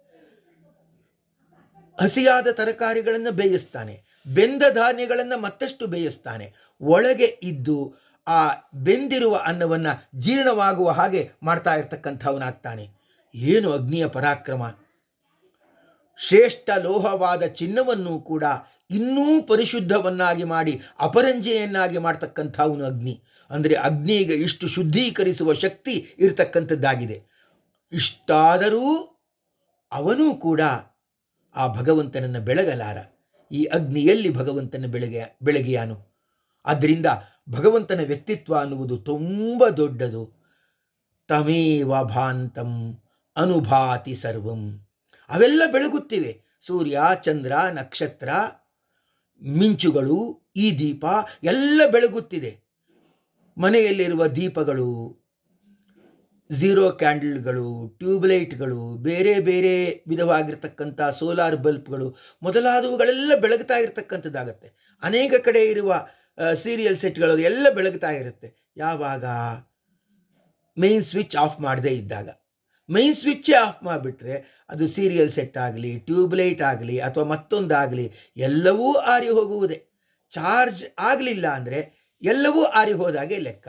ಹಸಿಯಾದ ತರಕಾರಿಗಳನ್ನು ಬೇಯಿಸ್ತಾನೆ. ಬೆಂದ ಧಾನ್ಯಗಳನ್ನು ಮತ್ತಷ್ಟು ಬೇಯಿಸ್ತಾನೆ. ಒಳಗೆ ಇದ್ದು ಆ ಬೆಂದಿರುವ ಅನ್ನವನ್ನು ಜೀರ್ಣವಾಗುವ ಹಾಗೆ ಮಾಡ್ತಾ ಇರ್ತಕ್ಕಂಥವನಾಗ್ತಾನೆ. ಏನು ಅಗ್ನಿಯ ಪರಾಕ್ರಮ? ಶ್ರೇಷ್ಠ ಲೋಹವಾದ ಚಿನ್ನವನ್ನು ಕೂಡ ಇನ್ನೂ ಪರಿಶುದ್ಧವನ್ನಾಗಿ ಮಾಡಿ ಅಪರಂಜೆಯನ್ನಾಗಿ ಮಾಡ್ತಕ್ಕಂಥವನು ಅಗ್ನಿ. ಅಂದರೆ ಅಗ್ನಿಗೆ ಇಷ್ಟು ಶುದ್ಧೀಕರಿಸುವ ಶಕ್ತಿ ಇರತಕ್ಕಂಥದ್ದಾಗಿದೆ. ಇಷ್ಟಾದರೂ ಅವನೂ ಕೂಡ ಆ ಭಗವಂತನನ್ನು ಬೆಳಗಲಾರ. ಈ ಅಗ್ನಿಯಲ್ಲಿ ಭಗವಂತನ ಬೆಳಗ್ಗೆ ಬೆಳಗಿಯಾನು. ಆದ್ದರಿಂದ ಭಗವಂತನ ವ್ಯಕ್ತಿತ್ವ ಅನ್ನುವುದು ತುಂಬ ದೊಡ್ಡದು. ತಮೇವ ಭಾಂತಂ ಅನುಭಾತಿ ಸರ್ವಂ. ಅವೆಲ್ಲ ಬೆಳಗುತ್ತಿವೆ. ಸೂರ್ಯ, ಚಂದ್ರ, ನಕ್ಷತ್ರ, ಮಿಂಚುಗಳು, ಈ ದೀಪ ಎಲ್ಲ ಬೆಳಗುತ್ತಿದೆ. ಮನೆಯಲ್ಲಿರುವ ದೀಪಗಳು, ಝೀರೋ ಕ್ಯಾಂಡಲ್ಗಳು, ಟ್ಯೂಬ್ಲೈಟ್ಗಳು, ಬೇರೆ ಬೇರೆ ವಿಧವಾಗಿರ್ತಕ್ಕಂಥ ಸೋಲಾರ್ ಬಲ್ಬ್ಗಳು ಮೊದಲಾದವುಗಳೆಲ್ಲ ಬೆಳಗ್ತಾ ಇರತಕ್ಕಂಥದ್ದಾಗತ್ತೆ. ಅನೇಕ ಕಡೆ ಇರುವ ಸೀರಿಯಲ್ ಸೆಟ್ಗಳು ಎಲ್ಲ ಬೆಳಗ್ತಾ ಇರುತ್ತೆ. ಯಾವಾಗ? ಮೈನ್ ಸ್ವಿಚ್ ಆಫ್ ಮಾಡದೇ ಇದ್ದಾಗ. ಮೈನ್ ಸ್ವಿಚ್ಚೇ ಆಫ್ ಮಾಡಿಬಿಟ್ರೆ ಅದು ಸೀರಿಯಲ್ ಸೆಟ್ ಆಗಲಿ ಟ್ಯೂಬ್ಲೈಟ್ ಆಗಲಿ ಅಥವಾ ಮತ್ತೊಂದಾಗಲಿ ಎಲ್ಲವೂ ಆರಿ ಹೋಗುವುದೇ. ಚಾರ್ಜ್ ಆಗಲಿಲ್ಲ ಅಂದರೆ ಎಲ್ಲವೂ ಆರಿ ಹೋದಾಗೆ ಲೆಕ್ಕ.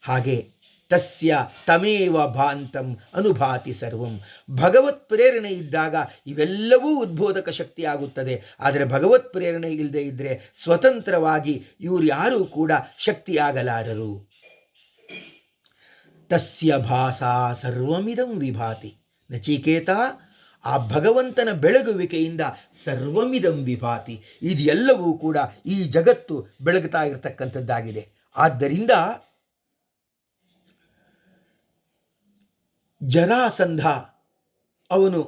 ಹಾಗೆ ತಸ್ಯ ತಮೇವ ಭಾಂತಂ ಅನುಭಾತಿ ಸರ್ವಂ. ಭಗವತ್ ಪ್ರೇರಣೆ ಇದ್ದಾಗ ಇವೆಲ್ಲವೂ ಉದ್ಬೋಧಕ ಶಕ್ತಿ ಆಗುತ್ತದೆ. ಆದರೆ ಭಗವತ್ ಪ್ರೇರಣೆ ಇಲ್ಲದೆ ಇದ್ದರೆ ಸ್ವತಂತ್ರವಾಗಿ ಇವರು ಯಾರೂ ಕೂಡ ಶಕ್ತಿಯಾಗಲಾರರು. ತಸ್ಯ ಭಾಸಾ ಸರ್ವಮಿದಂ ವಿಭಾತಿ. ನಚಿಕೇತ, ಆ ಭಗವಂತನ ಬೆಳಗುವಿಕೆಯಿಂದ ಸರ್ವಮಿದಂ ವಿಭಾತಿ. ಇದೆಲ್ಲವೂ ಕೂಡ ಈ ಜಗತ್ತು ಬೆಳಗುತ್ತಾ ಇರತಕ್ಕಂಥದ್ದಾಗಿದೆ. ಆದ್ದರಿಂದ ಜರಾಸಂಧ ಅವನು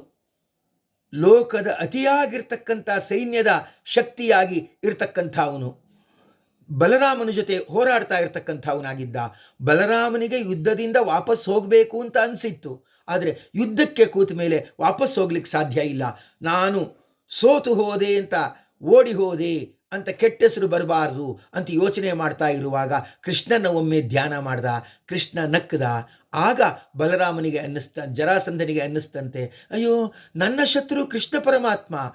ಲೋಕದ ಅತಿಯಾಗಿರ್ತಕ್ಕಂಥ ಸೈನ್ಯದ ಶಕ್ತಿಯಾಗಿ ಇರತಕ್ಕಂಥ ಅವನು ಬಲರಾಮನ ಜೊತೆ ಹೋರಾಡ್ತಾ ಇರ್ತಕ್ಕಂಥವನಾಗಿದ್ದ. ಬಲರಾಮನಿಗೆ ಯುದ್ಧದಿಂದ ವಾಪಸ್ ಹೋಗಬೇಕು ಅಂತ ಅನಿಸಿತ್ತು. ಆದರೆ ಯುದ್ಧಕ್ಕೆ ಕೂತ ಮೇಲೆ ವಾಪಸ್ ಹೋಗ್ಲಿಕ್ಕೆ ಸಾಧ್ಯ ಇಲ್ಲ. ನಾನು ಸೋತು ಹೋದೆ ಅಂತ ಓಡಿ ಹೋದೆ. ಅಂತ ಕೆಟ್ಟ ಹೆಸರು ಬರಬಾರ್ದು ಅಂತ ಯೋಚನೆ ಮಾಡ್ತಾ ಇರುವಾಗ ಕೃಷ್ಣನ ಒಮ್ಮೆ ಧ್ಯಾನ ಮಾಡ್ದ, ಕೃಷ್ಣ ನಕ್ಕದ. ಆಗ ಬಲರಾಮನಿಗೆ ಅನ್ನಿಸ್ತ, ಜರಾಸಂಧನಿಗೆ ಅನ್ನಿಸ್ತಂತೆ, ಅಯ್ಯೋ, ನನ್ನ ಶತ್ರು ಕೃಷ್ಣ ಪರಮಾತ್ಮ.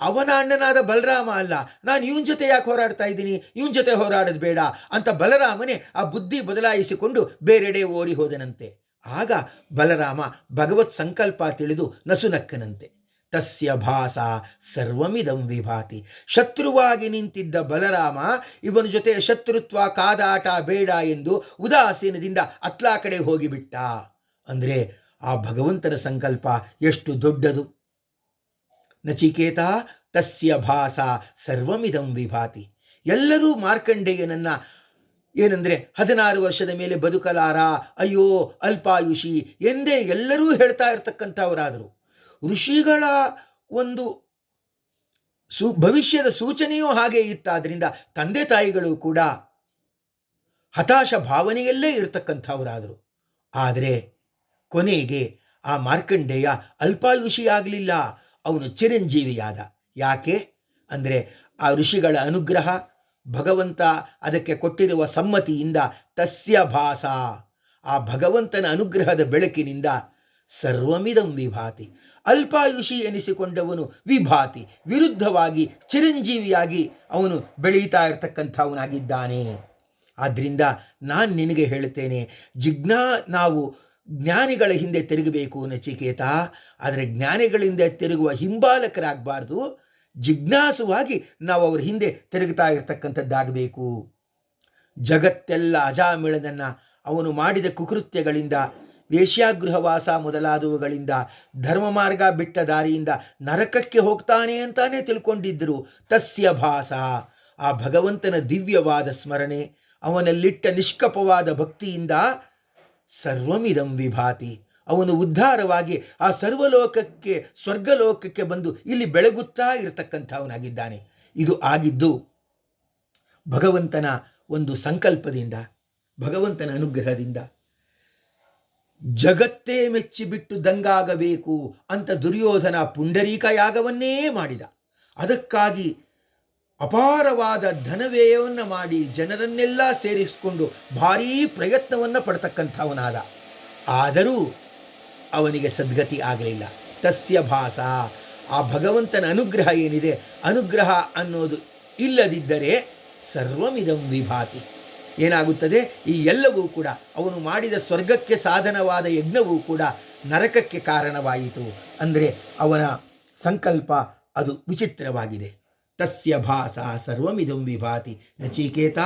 ಅವನ ಅಣ್ಣನಾದ ಬಲರಾಮ ಅಲ್ಲ. ನಾನು ಇವನ ಜೊತೆ ಯಾಕೆ ಹೋರಾಡ್ತಾ ಇದ್ದೀನಿ? ಇವನ ಜೊತೆ ಹೋರಾಡೋದು ಬೇಡ ಅಂತ ಬಲರಾಮನೇ ಆ ಬುದ್ಧಿ ಬದಲಾಯಿಸಿಕೊಂಡು ಬೇರೆಡೆ ಓಡಿ ಹೋದನಂತೆ. ಆಗ ಬಲರಾಮ ಭಗವತ್ ಸಂಕಲ್ಪ ತಿಳಿದು ನಸುನಕ್ಕನಂತೆ ತಸ್ಯ ಭಾಸ ಸರ್ವಮಿದಂ ವಿಭಾತಿ. ಶತ್ರುವಾಗಿ ನಿಂತಿದ್ದ ಬಲರಾಮ ಇವನ ಜೊತೆ ಶತ್ರುತ್ವ ಕಾದಾಟ ಬೇಡ ಎಂದು ಉದಾಸೀನದಿಂದ ಅತ್ಲಾ ಕಡೆ ಹೋಗಿಬಿಟ್ಟ. ಅಂದರೆ ಆ ಭಗವಂತನ ಸಂಕಲ್ಪ ಎಷ್ಟು ದೊಡ್ಡದು. ನಚಿಕೇತ ತಸ್ಯ ಭಾಸ ಸರ್ವಮಿದಂ ವಿಭಾತಿ. ಎಲ್ಲರೂ ಮಾರ್ಕಂಡೇಯನನ್ನ ಏನಂದ್ರೆ ಹದಿನಾರು ವರ್ಷದ ಮೇಲೆ ಬದುಕಲಾರ, ಅಯ್ಯೋ ಅಲ್ಪಾಯುಷಿ ಎಂದೇ ಎಲ್ಲರೂ ಹೇಳ್ತಾ ಇರ್ತಕ್ಕಂಥವರಾದರು. ಋಷಿಗಳ ಒಂದು ಸು, ಭವಿಷ್ಯದ ಸೂಚನೆಯೂ ಹಾಗೆ ಇತ್ತಾದ್ರಿಂದ ತಂದೆ ತಾಯಿಗಳು ಕೂಡ ಹತಾಶ ಭಾವನೆಯಲ್ಲೇ ಇರತಕ್ಕಂಥವರಾದರು. ಆದರೆ ಕೊನೆಗೆ ಆ ಮಾರ್ಕಂಡೇಯ ಅಲ್ಪಾಯುಷಿಯಾಗಲಿಲ್ಲ ಅವನು ಚಿರಂಜೀವಿಯಾದ. ಯಾಕೆ? ಅಂದರೆ ಆ ಋಷಿಗಳ ಅನುಗ್ರಹ, ಭಗವಂತ ಅದಕ್ಕೆ ಕೊಟ್ಟಿರುವ ಸಮ್ಮತಿಯಿಂದ ತಸ್ಯ ಭಾಸ, ಆ ಭಗವಂತನ ಅನುಗ್ರಹದ ಬೆಳಕಿನಿಂದ ಸರ್ವಮಿದಂ ವಿಭಾತಿ. ಅಲ್ಪಾಯುಷಿ ಎನಿಸಿಕೊಂಡವನು ವಿಭಾತಿ. ವಿರುದ್ಧವಾಗಿ, ಚಿರಂಜೀವಿಯಾಗಿ ಅವನು ಬೆಳೀತಾ ಇರತಕ್ಕಂಥವನಾಗಿದ್ದಾನೆ. ಆದ್ದರಿಂದ ನಾನು ನಿನಗೆ ಹೇಳ್ತೇನೆ ಜಿಜ್ಞಾ ನಾವು ಜ್ಞಾನಿಗಳ ಹಿಂದೆ ತಿರುಗಬೇಕು ನಚಿಕೇತ. ಆದರೆ ಜ್ಞಾನಿಗಳಿಂದ ತಿರುಗುವ ಹಿಂಬಾಲಕರಾಗಬಾರ್ದು. ಜಿಜ್ಞಾಸುವಾಗಿ ನಾವು ಅವರ ಹಿಂದೆ ತಿರುಗುತ್ತಾ ಇರತಕ್ಕಂಥದ್ದಾಗಬೇಕು. ಜಗತ್ತೆಲ್ಲ ಅಜಾಮಿಳನನ್ನು ಅವನು ಮಾಡಿದ ಕುಕೃತ್ಯಗಳಿಂದ ವೇಶ್ಯಾಗೃಹವಾಸ ಮೊದಲಾದವುಗಳಿಂದ ಧರ್ಮ ಮಾರ್ಗ ಬಿಟ್ಟ ದಾರಿಯಿಂದ ನರಕಕ್ಕೆ ಹೋಗ್ತಾನೆ ಅಂತಾನೆ ತಿಳ್ಕೊಂಡಿದ್ದರು. ತಸ್ಯ ಭಾಸ. ಆ ಭಗವಂತನ ದಿವ್ಯವಾದ ಸ್ಮರಣೆ, ಅವನಲ್ಲಿಟ್ಟ ನಿಷ್ಕಪವಾದ ಭಕ್ತಿಯಿಂದ ಸರ್ವಮಿದಂ ವಿಭಾತಿ. ಅವನು ಉದ್ಧಾರವಾಗಿ ಆ ಸರ್ವಲೋಕಕ್ಕೆ, ಸ್ವರ್ಗಲೋಕಕ್ಕೆ ಬಂದು ಇಲ್ಲಿ ಬೆಳಗುತ್ತಾ ಇರತಕ್ಕಂಥವನಾಗಿದ್ದಾನೆ. ಇದು ಆಗಿದ್ದು ಭಗವಂತನ ಒಂದು ಸಂಕಲ್ಪದಿಂದ, ಭಗವಂತನ ಅನುಗ್ರಹದಿಂದ. ಜಗತ್ತೇ ಮೆಚ್ಚಿಬಿಟ್ಟು ದಂಗಾಗಬೇಕು ಅಂತ ದುರ್ಯೋಧನ ಪುಂಡರೀಕ ಯಾಗವನ್ನೇ ಮಾಡಿದ. ಅದಕ್ಕಾಗಿ ಅಪಾರವಾದ ಧನವ್ಯಯವನ್ನು ಮಾಡಿ ಜನರನ್ನೆಲ್ಲ ಸೇರಿಸಿಕೊಂಡು ಭಾರೀ ಪ್ರಯತ್ನವನ್ನು ಪಡ್ತಕ್ಕಂಥವನಾದ. ಆದರೂ ಅವನಿಗೆ ಸದ್ಗತಿ ಆಗಲಿಲ್ಲ. ತಸ್ಯ ಭಾಸ, ಆ ಭಗವಂತನ ಅನುಗ್ರಹ ಏನಿದೆ? ಅನುಗ್ರಹ ಅನ್ನೋದು ಇಲ್ಲದಿದ್ದರೆ ಸರ್ವಮಿದಂ ವಿಭಾತಿ. ಏನಾಗುತ್ತದೆ? ಈ ಎಲ್ಲವೂ ಕೂಡ ಅವನು ಮಾಡಿದ ಸ್ವರ್ಗಕ್ಕೆ ಸಾಧನವಾದ ಯಜ್ಞವೂ ಕೂಡ ನರಕಕ್ಕೆ ಕಾರಣವಾಯಿತು. ಅಂದರೆ ಅವನ ಸಂಕಲ್ಪ ಅದು ವಿಚಿತ್ರವಾಗಿದೆ. ತಸ್ಯ ಭಾಸ ಸರ್ವಮಿದಂ ವಿಭಾತಿ. ನಚಿಕೇತ,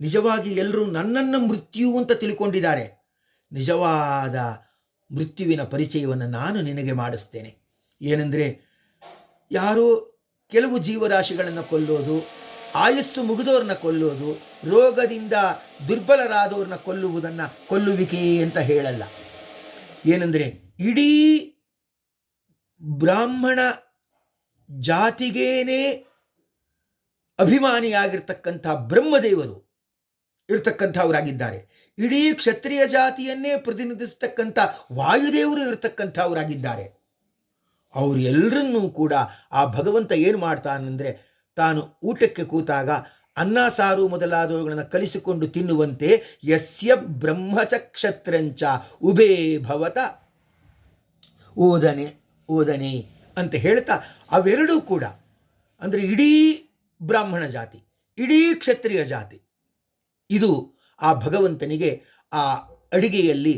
ನಿಜವಾಗಿ ಎಲ್ಲರೂ ನನ್ನನ್ನು ಮೃತ್ಯು ಅಂತ ತಿಳ್ಕೊಂಡಿದ್ದಾರೆ. ನಿಜವಾದ ಮೃತ್ಯುವಿನ ಪರಿಚಯವನ್ನು ನಾನು ನಿನಗೆ ಮಾಡಿಸ್ತೇನೆ. ಏನೆಂದರೆ, ಯಾರೋ ಕೆಲವು ಜೀವರಾಶಿಗಳನ್ನು ಕೊಲ್ಲೋದು, ಆಯಸ್ಸು ಮುಗಿದವ್ರನ್ನ ಕೊಲ್ಲೋದು ರೋಗದಿಂದ ದುರ್ಬಲರಾದವ್ರನ್ನ ಕೊಲ್ಲುವುದನ್ನು ಕೊಲ್ಲುವಿಕೆ ಅಂತ ಹೇಳಲ್ಲ. ಏನಂದರೆ ಇಡೀ ಬ್ರಾಹ್ಮಣ ಜಾತಿಗೇನೆ ಅಭಿಮಾನಿಯಾಗಿರ್ತಕ್ಕಂಥ ಬ್ರಹ್ಮದೇವರು ಇರ್ತಕ್ಕಂಥವರಾಗಿದ್ದಾರೆ. ಇಡೀ ಕ್ಷತ್ರಿಯ ಜಾತಿಯನ್ನೇ ಪ್ರತಿನಿಧಿಸ್ತಕ್ಕಂಥ ವಾಯುದೇವರು ಇರತಕ್ಕಂಥವರಾಗಿದ್ದಾರೆ. ಅವರು ಎಲ್ಲರನ್ನೂ ಕೂಡ ಆ ಭಗವಂತ ಏನು ಮಾಡ್ತಾನಂದರೆ ತಾನು ಊಟಕ್ಕೆ ಕೂತಾಗ ಅನ್ನ, ಸಾರು ಮೊದಲಾದವುಗಳನ್ನು ಕಲಿಸಿಕೊಂಡು ತಿನ್ನುವಂತೆ ಯಸ್ಯ ಬ್ರಹ್ಮಚ ಕ್ಷತ್ರಂಚ ಉಭೇ ಭವತ ಓದನೆ ಓದನೆ ಅಂತ ಹೇಳ್ತಾ ಅವೆರಡೂ ಕೂಡ ಅಂದರೆ ಇಡೀ ಬ್ರಾಹ್ಮಣ ಜಾತಿ, ಇಡೀ ಕ್ಷತ್ರಿಯ ಜಾತಿ. ಇದು ಆ ಭಗವಂತನಿಗೆ ಆ ಅಡಿಗೆಯಲ್ಲಿ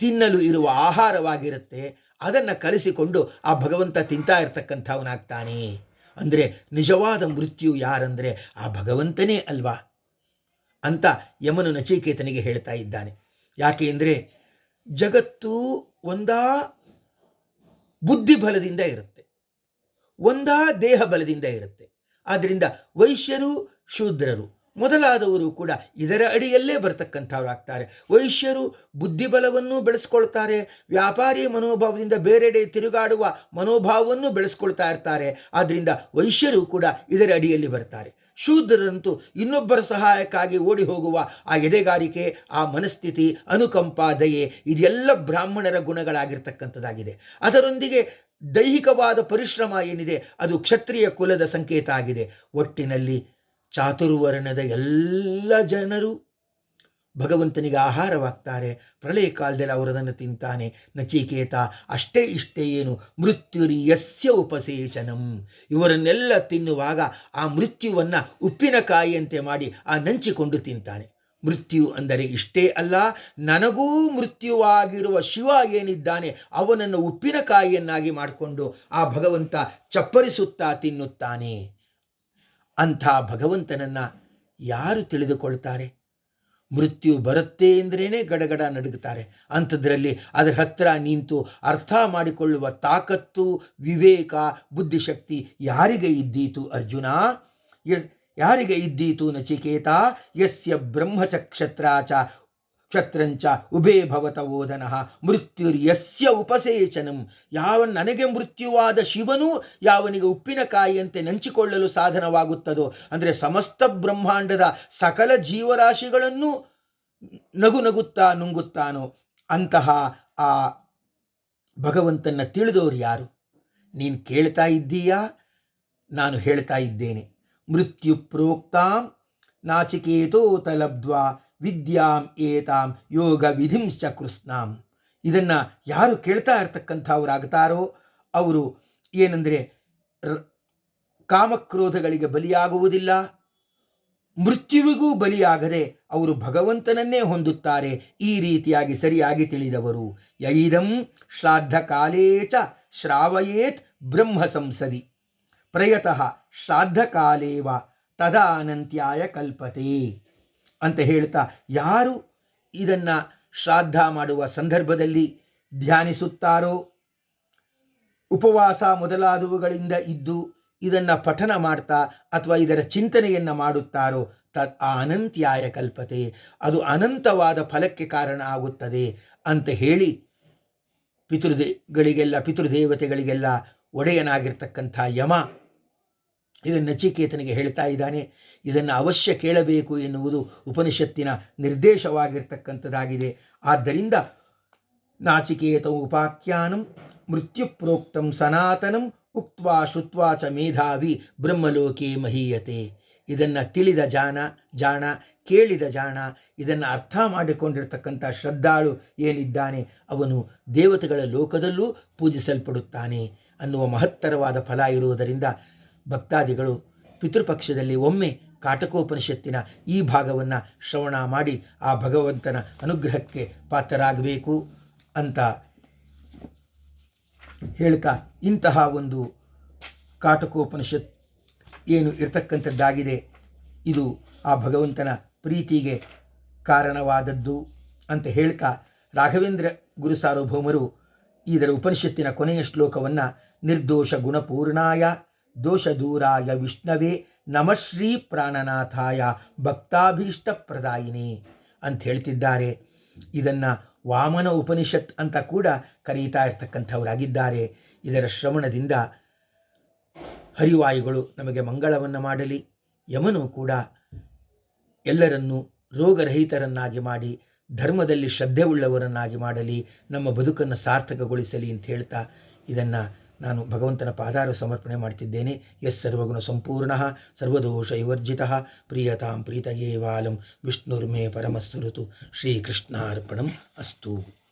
ತಿನ್ನಲು ಇರುವ ಆಹಾರವಾಗಿರುತ್ತೆ. ಅದನ್ನು ಕಲಿಸಿಕೊಂಡು ಆ ಭಗವಂತ ತಿಂತಾ ಇರ್ತಕ್ಕಂಥವನಾಗ್ತಾನೆ. ಅಂದರೆ ನಿಜವಾದ ಮೃತ್ಯು ಯಾರಂದರೆ ಆ ಭಗವಂತನೇ ಅಲ್ವಾ? ಅಂತ ಯಮನು ನಚಿಕೇತನಿಗೆ ಹೇಳ್ತಾ ಇದ್ದಾನೆ. ಯಾಕೆ ಅಂದರೆ ಜಗತ್ತು ಒಂದಾ ಬುದ್ಧಿಬಲದಿಂದ ಇರುತ್ತೆ. ಒಂದಾ ದೇಹ ಬಲದಿಂದ ಇರುತ್ತೆ. ಆದ್ದರಿಂದ ವೈಶ್ಯರು ಶೂದ್ರರು. ಮೊದಲಾದವರು ಕೂಡ ಇದರ ಅಡಿಯಲ್ಲೇ ಬರ್ತಕ್ಕಂಥವ್ರು ಆಗ್ತಾರೆ ವೈಶ್ಯರು ಬುದ್ಧಿಬಲವನ್ನು ಬೆಳೆಸ್ಕೊಳ್ತಾರೆ. ವ್ಯಾಪಾರಿ ಮನೋಭಾವದಿಂದ ಬೇರೆಡೆ ತಿರುಗಾಡುವ ಮನೋಭಾವವನ್ನು ಬೆಳೆಸ್ಕೊಳ್ತಾ ಇರ್ತಾರೆ. ಆದ್ದರಿಂದ ವೈಶ್ಯರು ಕೂಡ ಇದರ ಅಡಿಯಲ್ಲಿ ಬರ್ತಾರೆ ಶೂದ್ರರಂತೂ ಇನ್ನೊಬ್ಬರ ಸಹಾಯಕ್ಕಾಗಿ ಓಡಿ ಹೋಗುವ ಆ ಎದೆಗಾರಿಕೆ, ಆ ಮನಸ್ಥಿತಿ, ಅನುಕಂಪ, ದಯೆ, ಇದೆಲ್ಲ ಬ್ರಾಹ್ಮಣರ ಗುಣಗಳಾಗಿರ್ತಕ್ಕಂಥದ್ದಾಗಿದೆ. ಅದರೊಂದಿಗೆ ದೈಹಿಕವಾದ ಪರಿಶ್ರಮ ಏನಿದೆ, ಅದು ಕ್ಷತ್ರಿಯ ಕುಲದ ಸಂಕೇತ ಆಗಿದೆ. ಒಟ್ಟಿನಲ್ಲಿ ಚಾತುರ್ವರ್ಣದ ಎಲ್ಲ ಜನರು ಭಗವಂತನಿಗೆ ಆಹಾರವಾಗ್ತಾರೆ. ಪ್ರಳಯ ಕಾಲದಲ್ಲಿ ಅವರದನ್ನು ತಿಂತಾನೆ. ನಚಿಕೇತ, ಅಷ್ಟೇ ಇಷ್ಟೇ ಏನು? ಮೃತ್ಯುರಿಯಸ್ಯ ಉಪಸೇಚನಂ ಇವರನ್ನೆಲ್ಲ ತಿನ್ನುವಾಗ ಆ ಮೃತ್ಯುವನ್ನು ಉಪ್ಪಿನಕಾಯಿಯಂತೆ ಮಾಡಿ ಆ ನಂಚಿಕೊಂಡು ತಿಂತಾನೆ. ಮೃತ್ಯು ಅಂದರೆ ಇಷ್ಟೇ ಅಲ್ಲ, ನನಗೂ ಮೃತ್ಯುವಾಗಿರುವ ಶಿವ ಏನಿದ್ದಾನೆ, ಅವನನ್ನು ಉಪ್ಪಿನಕಾಯಿಯನ್ನಾಗಿ ಮಾಡಿಕೊಂಡು ಆ ಭಗವಂತ ಚಪ್ಪರಿಸುತ್ತಾ ತಿನ್ನುತ್ತಾನೆ. ಅಂಥ ಭಗವಂತನನ್ನು ಯಾರು ತಿಳಿದುಕೊಳ್ತಾರೆ? ಮೃತ್ಯು ಬರುತ್ತೆ ಅಂದ್ರೇ ಗಡಗಡ ನಡುಗುತ್ತಾರೆ. ಅಂಥದ್ರಲ್ಲಿ ಅದರ ಹತ್ತಿರ ನಿಂತು ಅರ್ಥ ಮಾಡಿಕೊಳ್ಳುವ ತಾಕತ್ತು, ವಿವೇಕ, ಬುದ್ಧಿಶಕ್ತಿ ಯಾರಿಗೆ ಇದ್ದೀತು ಅರ್ಜುನ? ಯಾರಿಗೆ ಇದ್ದೀತು ನಚಿಕೇತ? ಯಸ್ಯ ಬ್ರಹ್ಮಚಕ್ಷತ್ರಾಚ ಕ್ಷತ್ರಂಚ ಉಭೇ ಭವತ ಓದನಃ ಮೃತ್ಯುರ್ಯಸ್ಯ ಉಪಸೇಚನಂ. ಯಾವ ನನಗೆ ಮೃತ್ಯುವಾದ ಶಿವನು, ಯಾವನಿಗೆ ಉಪ್ಪಿನಕಾಯಿಯಂತೆ ನಂಚಿಕೊಳ್ಳಲು ಸಾಧನವಾಗುತ್ತದೋ, ಅಂದರೆ ಸಮಸ್ತ ಬ್ರಹ್ಮಾಂಡದ ಸಕಲ ಜೀವರಾಶಿಗಳನ್ನು ನಗು ನಗುತ್ತಾ ನುಂಗುತ್ತಾನೋ, ಅಂತಹ ಆ ಭಗವಂತನ ತಿಳಿದವರು ಯಾರು? ನೀನು ಕೇಳ್ತಾ ಇದ್ದೀಯಾ? ನಾನು ಹೇಳ್ತಾ ಇದ್ದೇನೆ. ಮೃತ್ಯು ಪ್ರೋಕ್ತಾಂ ನಾಚಿಕೇತೋ ಲಬ್ಧ್ವಾ ವಿದ್ಯಾಂ ಏತಾಂ ಯೋಗ ವಿಧಿಂಶ್ಚ ಕೃಷ್ಣಾಂ ಇದನ್ನು ಯಾರು ಕೇಳ್ತಾ ಇರ್ತಕ್ಕಂಥವರಾಗ್ತಾರೋ ಅವರು ಏನಂದರೆ ಕಾಮಕ್ರೋಧಗಳಿಗೆ ಬಲಿಯಾಗುವುದಿಲ್ಲ, ಮೃತ್ಯುವಿಗೂ ಬಲಿಯಾಗದೆ ಅವರು ಭಗವಂತನನ್ನೇ ಹೊಂದುತ್ತಾರೆ ಈ ರೀತಿಯಾಗಿ ಸರಿಯಾಗಿ ತಿಳಿದವರು. ಯೈದಂ ಶ್ರಾದ್ದ ಕಾಲೇ ಚ ಶ್ರಾವಯೇತ್ ಬ್ರಹ್ಮ ಸಂಸದಿ. ಪ್ರಯತಃ ಶ್ರಾದ್ದ ಕಾಲೇವ ತದಾನಂತ್ಯಾಯ ಕಲ್ಪತೆ. ಅಂತ ಹೇಳ್ತಾ ಯಾರು ಇದನ್ನು ಶ್ರಾದ್ದ ಮಾಡುವ ಸಂದರ್ಭದಲ್ಲಿ ಧ್ಯಾನಿಸುತ್ತಾರೋ? ಉಪವಾಸ ಮೊದಲಾದವುಗಳಿಂದ ಇದ್ದು ಇದನ್ನು ಪಠನ ಮಾಡ್ತಾ ಅಥವಾ ಇದರ ಚಿಂತನೆಯನ್ನು ಮಾಡುತ್ತಾರೋ? ತದ್ ಅನಂತ್ಯಾಯ ಕಲ್ಪತೆ. ಅದು ಅನಂತವಾದ ಫಲಕ್ಕೆ ಕಾರಣ ಆಗುತ್ತದೆ ಅಂತ ಹೇಳಿ ಪಿತೃದೇಗಳಿಗೆಲ್ಲ ಪಿತೃದೇವತೆಗಳಿಗೆಲ್ಲ ಒಡೆಯನಾಗಿರ್ತಕ್ಕಂಥ ಯಮ ಇದನ್ನು ನಚಿಕೇತನಿಗೆ ಹೇಳ್ತಾ ಇದ್ದಾನೆ. ಇದನ್ನು ಅವಶ್ಯ ಕೇಳಬೇಕು ಎನ್ನುವುದು ಉಪನಿಷತ್ತಿನ ನಿರ್ದೇಶವಾಗಿರ್ತಕ್ಕಂಥದ್ದಾಗಿದೆ. ಆದ್ದರಿಂದ ನಾಚಿಕೇತ ಉಪಾಖ್ಯಾನಂ, ಮೃತ್ಯುಪ್ರೋಕ್ತಂ ಸನಾತನಂ, ಉಕ್ತ್ವಾ ಶುತ್ವಾ ಚ ಮೇಧಾವಿ, ಬ್ರಹ್ಮಲೋಕೆ ಮಹೀಯತೆ. ಇದನ್ನು ತಿಳಿದ ಜಾಣ ಜಾಣ, ಕೇಳಿದ ಜಾಣ, ಇದನ್ನು ಅರ್ಥ ಮಾಡಿಕೊಂಡಿರ್ತಕ್ಕಂಥ ಶ್ರದ್ಧಾಳು ಏನಿದ್ದಾನೆ, ಅವನು ದೇವತೆಗಳ ಲೋಕದಲ್ಲೂ ಪೂಜಿಸಲ್ಪಡುತ್ತಾನೆ ಅನ್ನುವ ಮಹತ್ತರವಾದ ಫಲ ಇರುವುದರಿಂದ ಭಕ್ತಾದಿಗಳು ಪಿತೃಪಕ್ಷದಲ್ಲಿ ಒಮ್ಮೆ ಕಾಟಕೋಪನಿಷತ್ತಿನ ಈ ಭಾಗವನ್ನು ಶ್ರವಣ ಮಾಡಿ ಆ ಭಗವಂತನ ಅನುಗ್ರಹಕ್ಕೆ ಪಾತ್ರರಾಗಬೇಕು ಅಂತ ಹೇಳ್ತಾ ಇಂತಹ ಒಂದು ಕಾಟಕೋಪನಿಷತ್ ಏನು ಇರತಕ್ಕಂಥದ್ದಾಗಿದೆ. ಇದು ಆ ಭಗವಂತನ ಪ್ರೀತಿಗೆ ಕಾರಣವಾದದ್ದು ಅಂತ ಹೇಳ್ತಾ ರಾಘವೇಂದ್ರ ಗುರುಸಾರ್ವಭೌಮರು ಇದರ ಉಪನಿಷತ್ತಿನ ಕೊನೆಯ ಶ್ಲೋಕವನ್ನು ನಿರ್ದೋಷ ಗುಣಪೂರ್ಣಾಯ ದೋಷ ದೂರಾಯ ವಿಷ್ಣವೇ ನಮಶ್ರೀ ಪ್ರಾಣನಾಥಾಯ ಭಕ್ತಾಭೀಷ್ಟ ಪ್ರದಾಯಿನಿ ಅಂತ ಹೇಳ್ತಿದ್ದಾರೆ. ಇದನ್ನು ವಾಮನ ಉಪನಿಷತ್ ಅಂತ ಕೂಡ ಕರೀತಾ ಇರ್ತಕ್ಕಂಥವರಾಗಿದ್ದಾರೆ. ಇದರ ಶ್ರವಣದಿಂದ ಹರಿವಾಯುಗಳು ನಮಗೆ ಮಂಗಳವನ್ನು ಮಾಡಲಿ, ಯಮನು ಕೂಡ ಎಲ್ಲರನ್ನು ರೋಗರಹಿತರನ್ನಾಗಿ ಮಾಡಿ, ಧರ್ಮದಲ್ಲಿ ಶ್ರದ್ಧೆ ಉಳ್ಳವರನ್ನಾಗಿ ಮಾಡಲಿ, ನಮ್ಮ ಬದುಕನ್ನು ಸಾರ್ಥಕಗೊಳಿಸಲಿ ಅಂತ ಹೇಳ್ತಾ ಇದನ್ನು ನಾನು ಭಗವಂತನ ಪಾದಾರ ಸಮರ್ಪಣೆ ಮಾಡ್ತಿದ್ದೇನೆ. ಎಸ್ ಸರ್ವಗುಣ ಸಂಪೂರ್ಣ, ಸರ್ವದೋಷ ವಿವರ್ಜಿತ. ಪ್ರಿಯತಾಂ ಪ್ರೀತಯೇವಾಲಂ ವಿಷ್ಣುರ್ಮೇ ಪರಮಸ್ಸುರುತು ಶ್ರೀಕೃಷ್ಣಾರ್ಪಣಂ ಅಸ್ತು.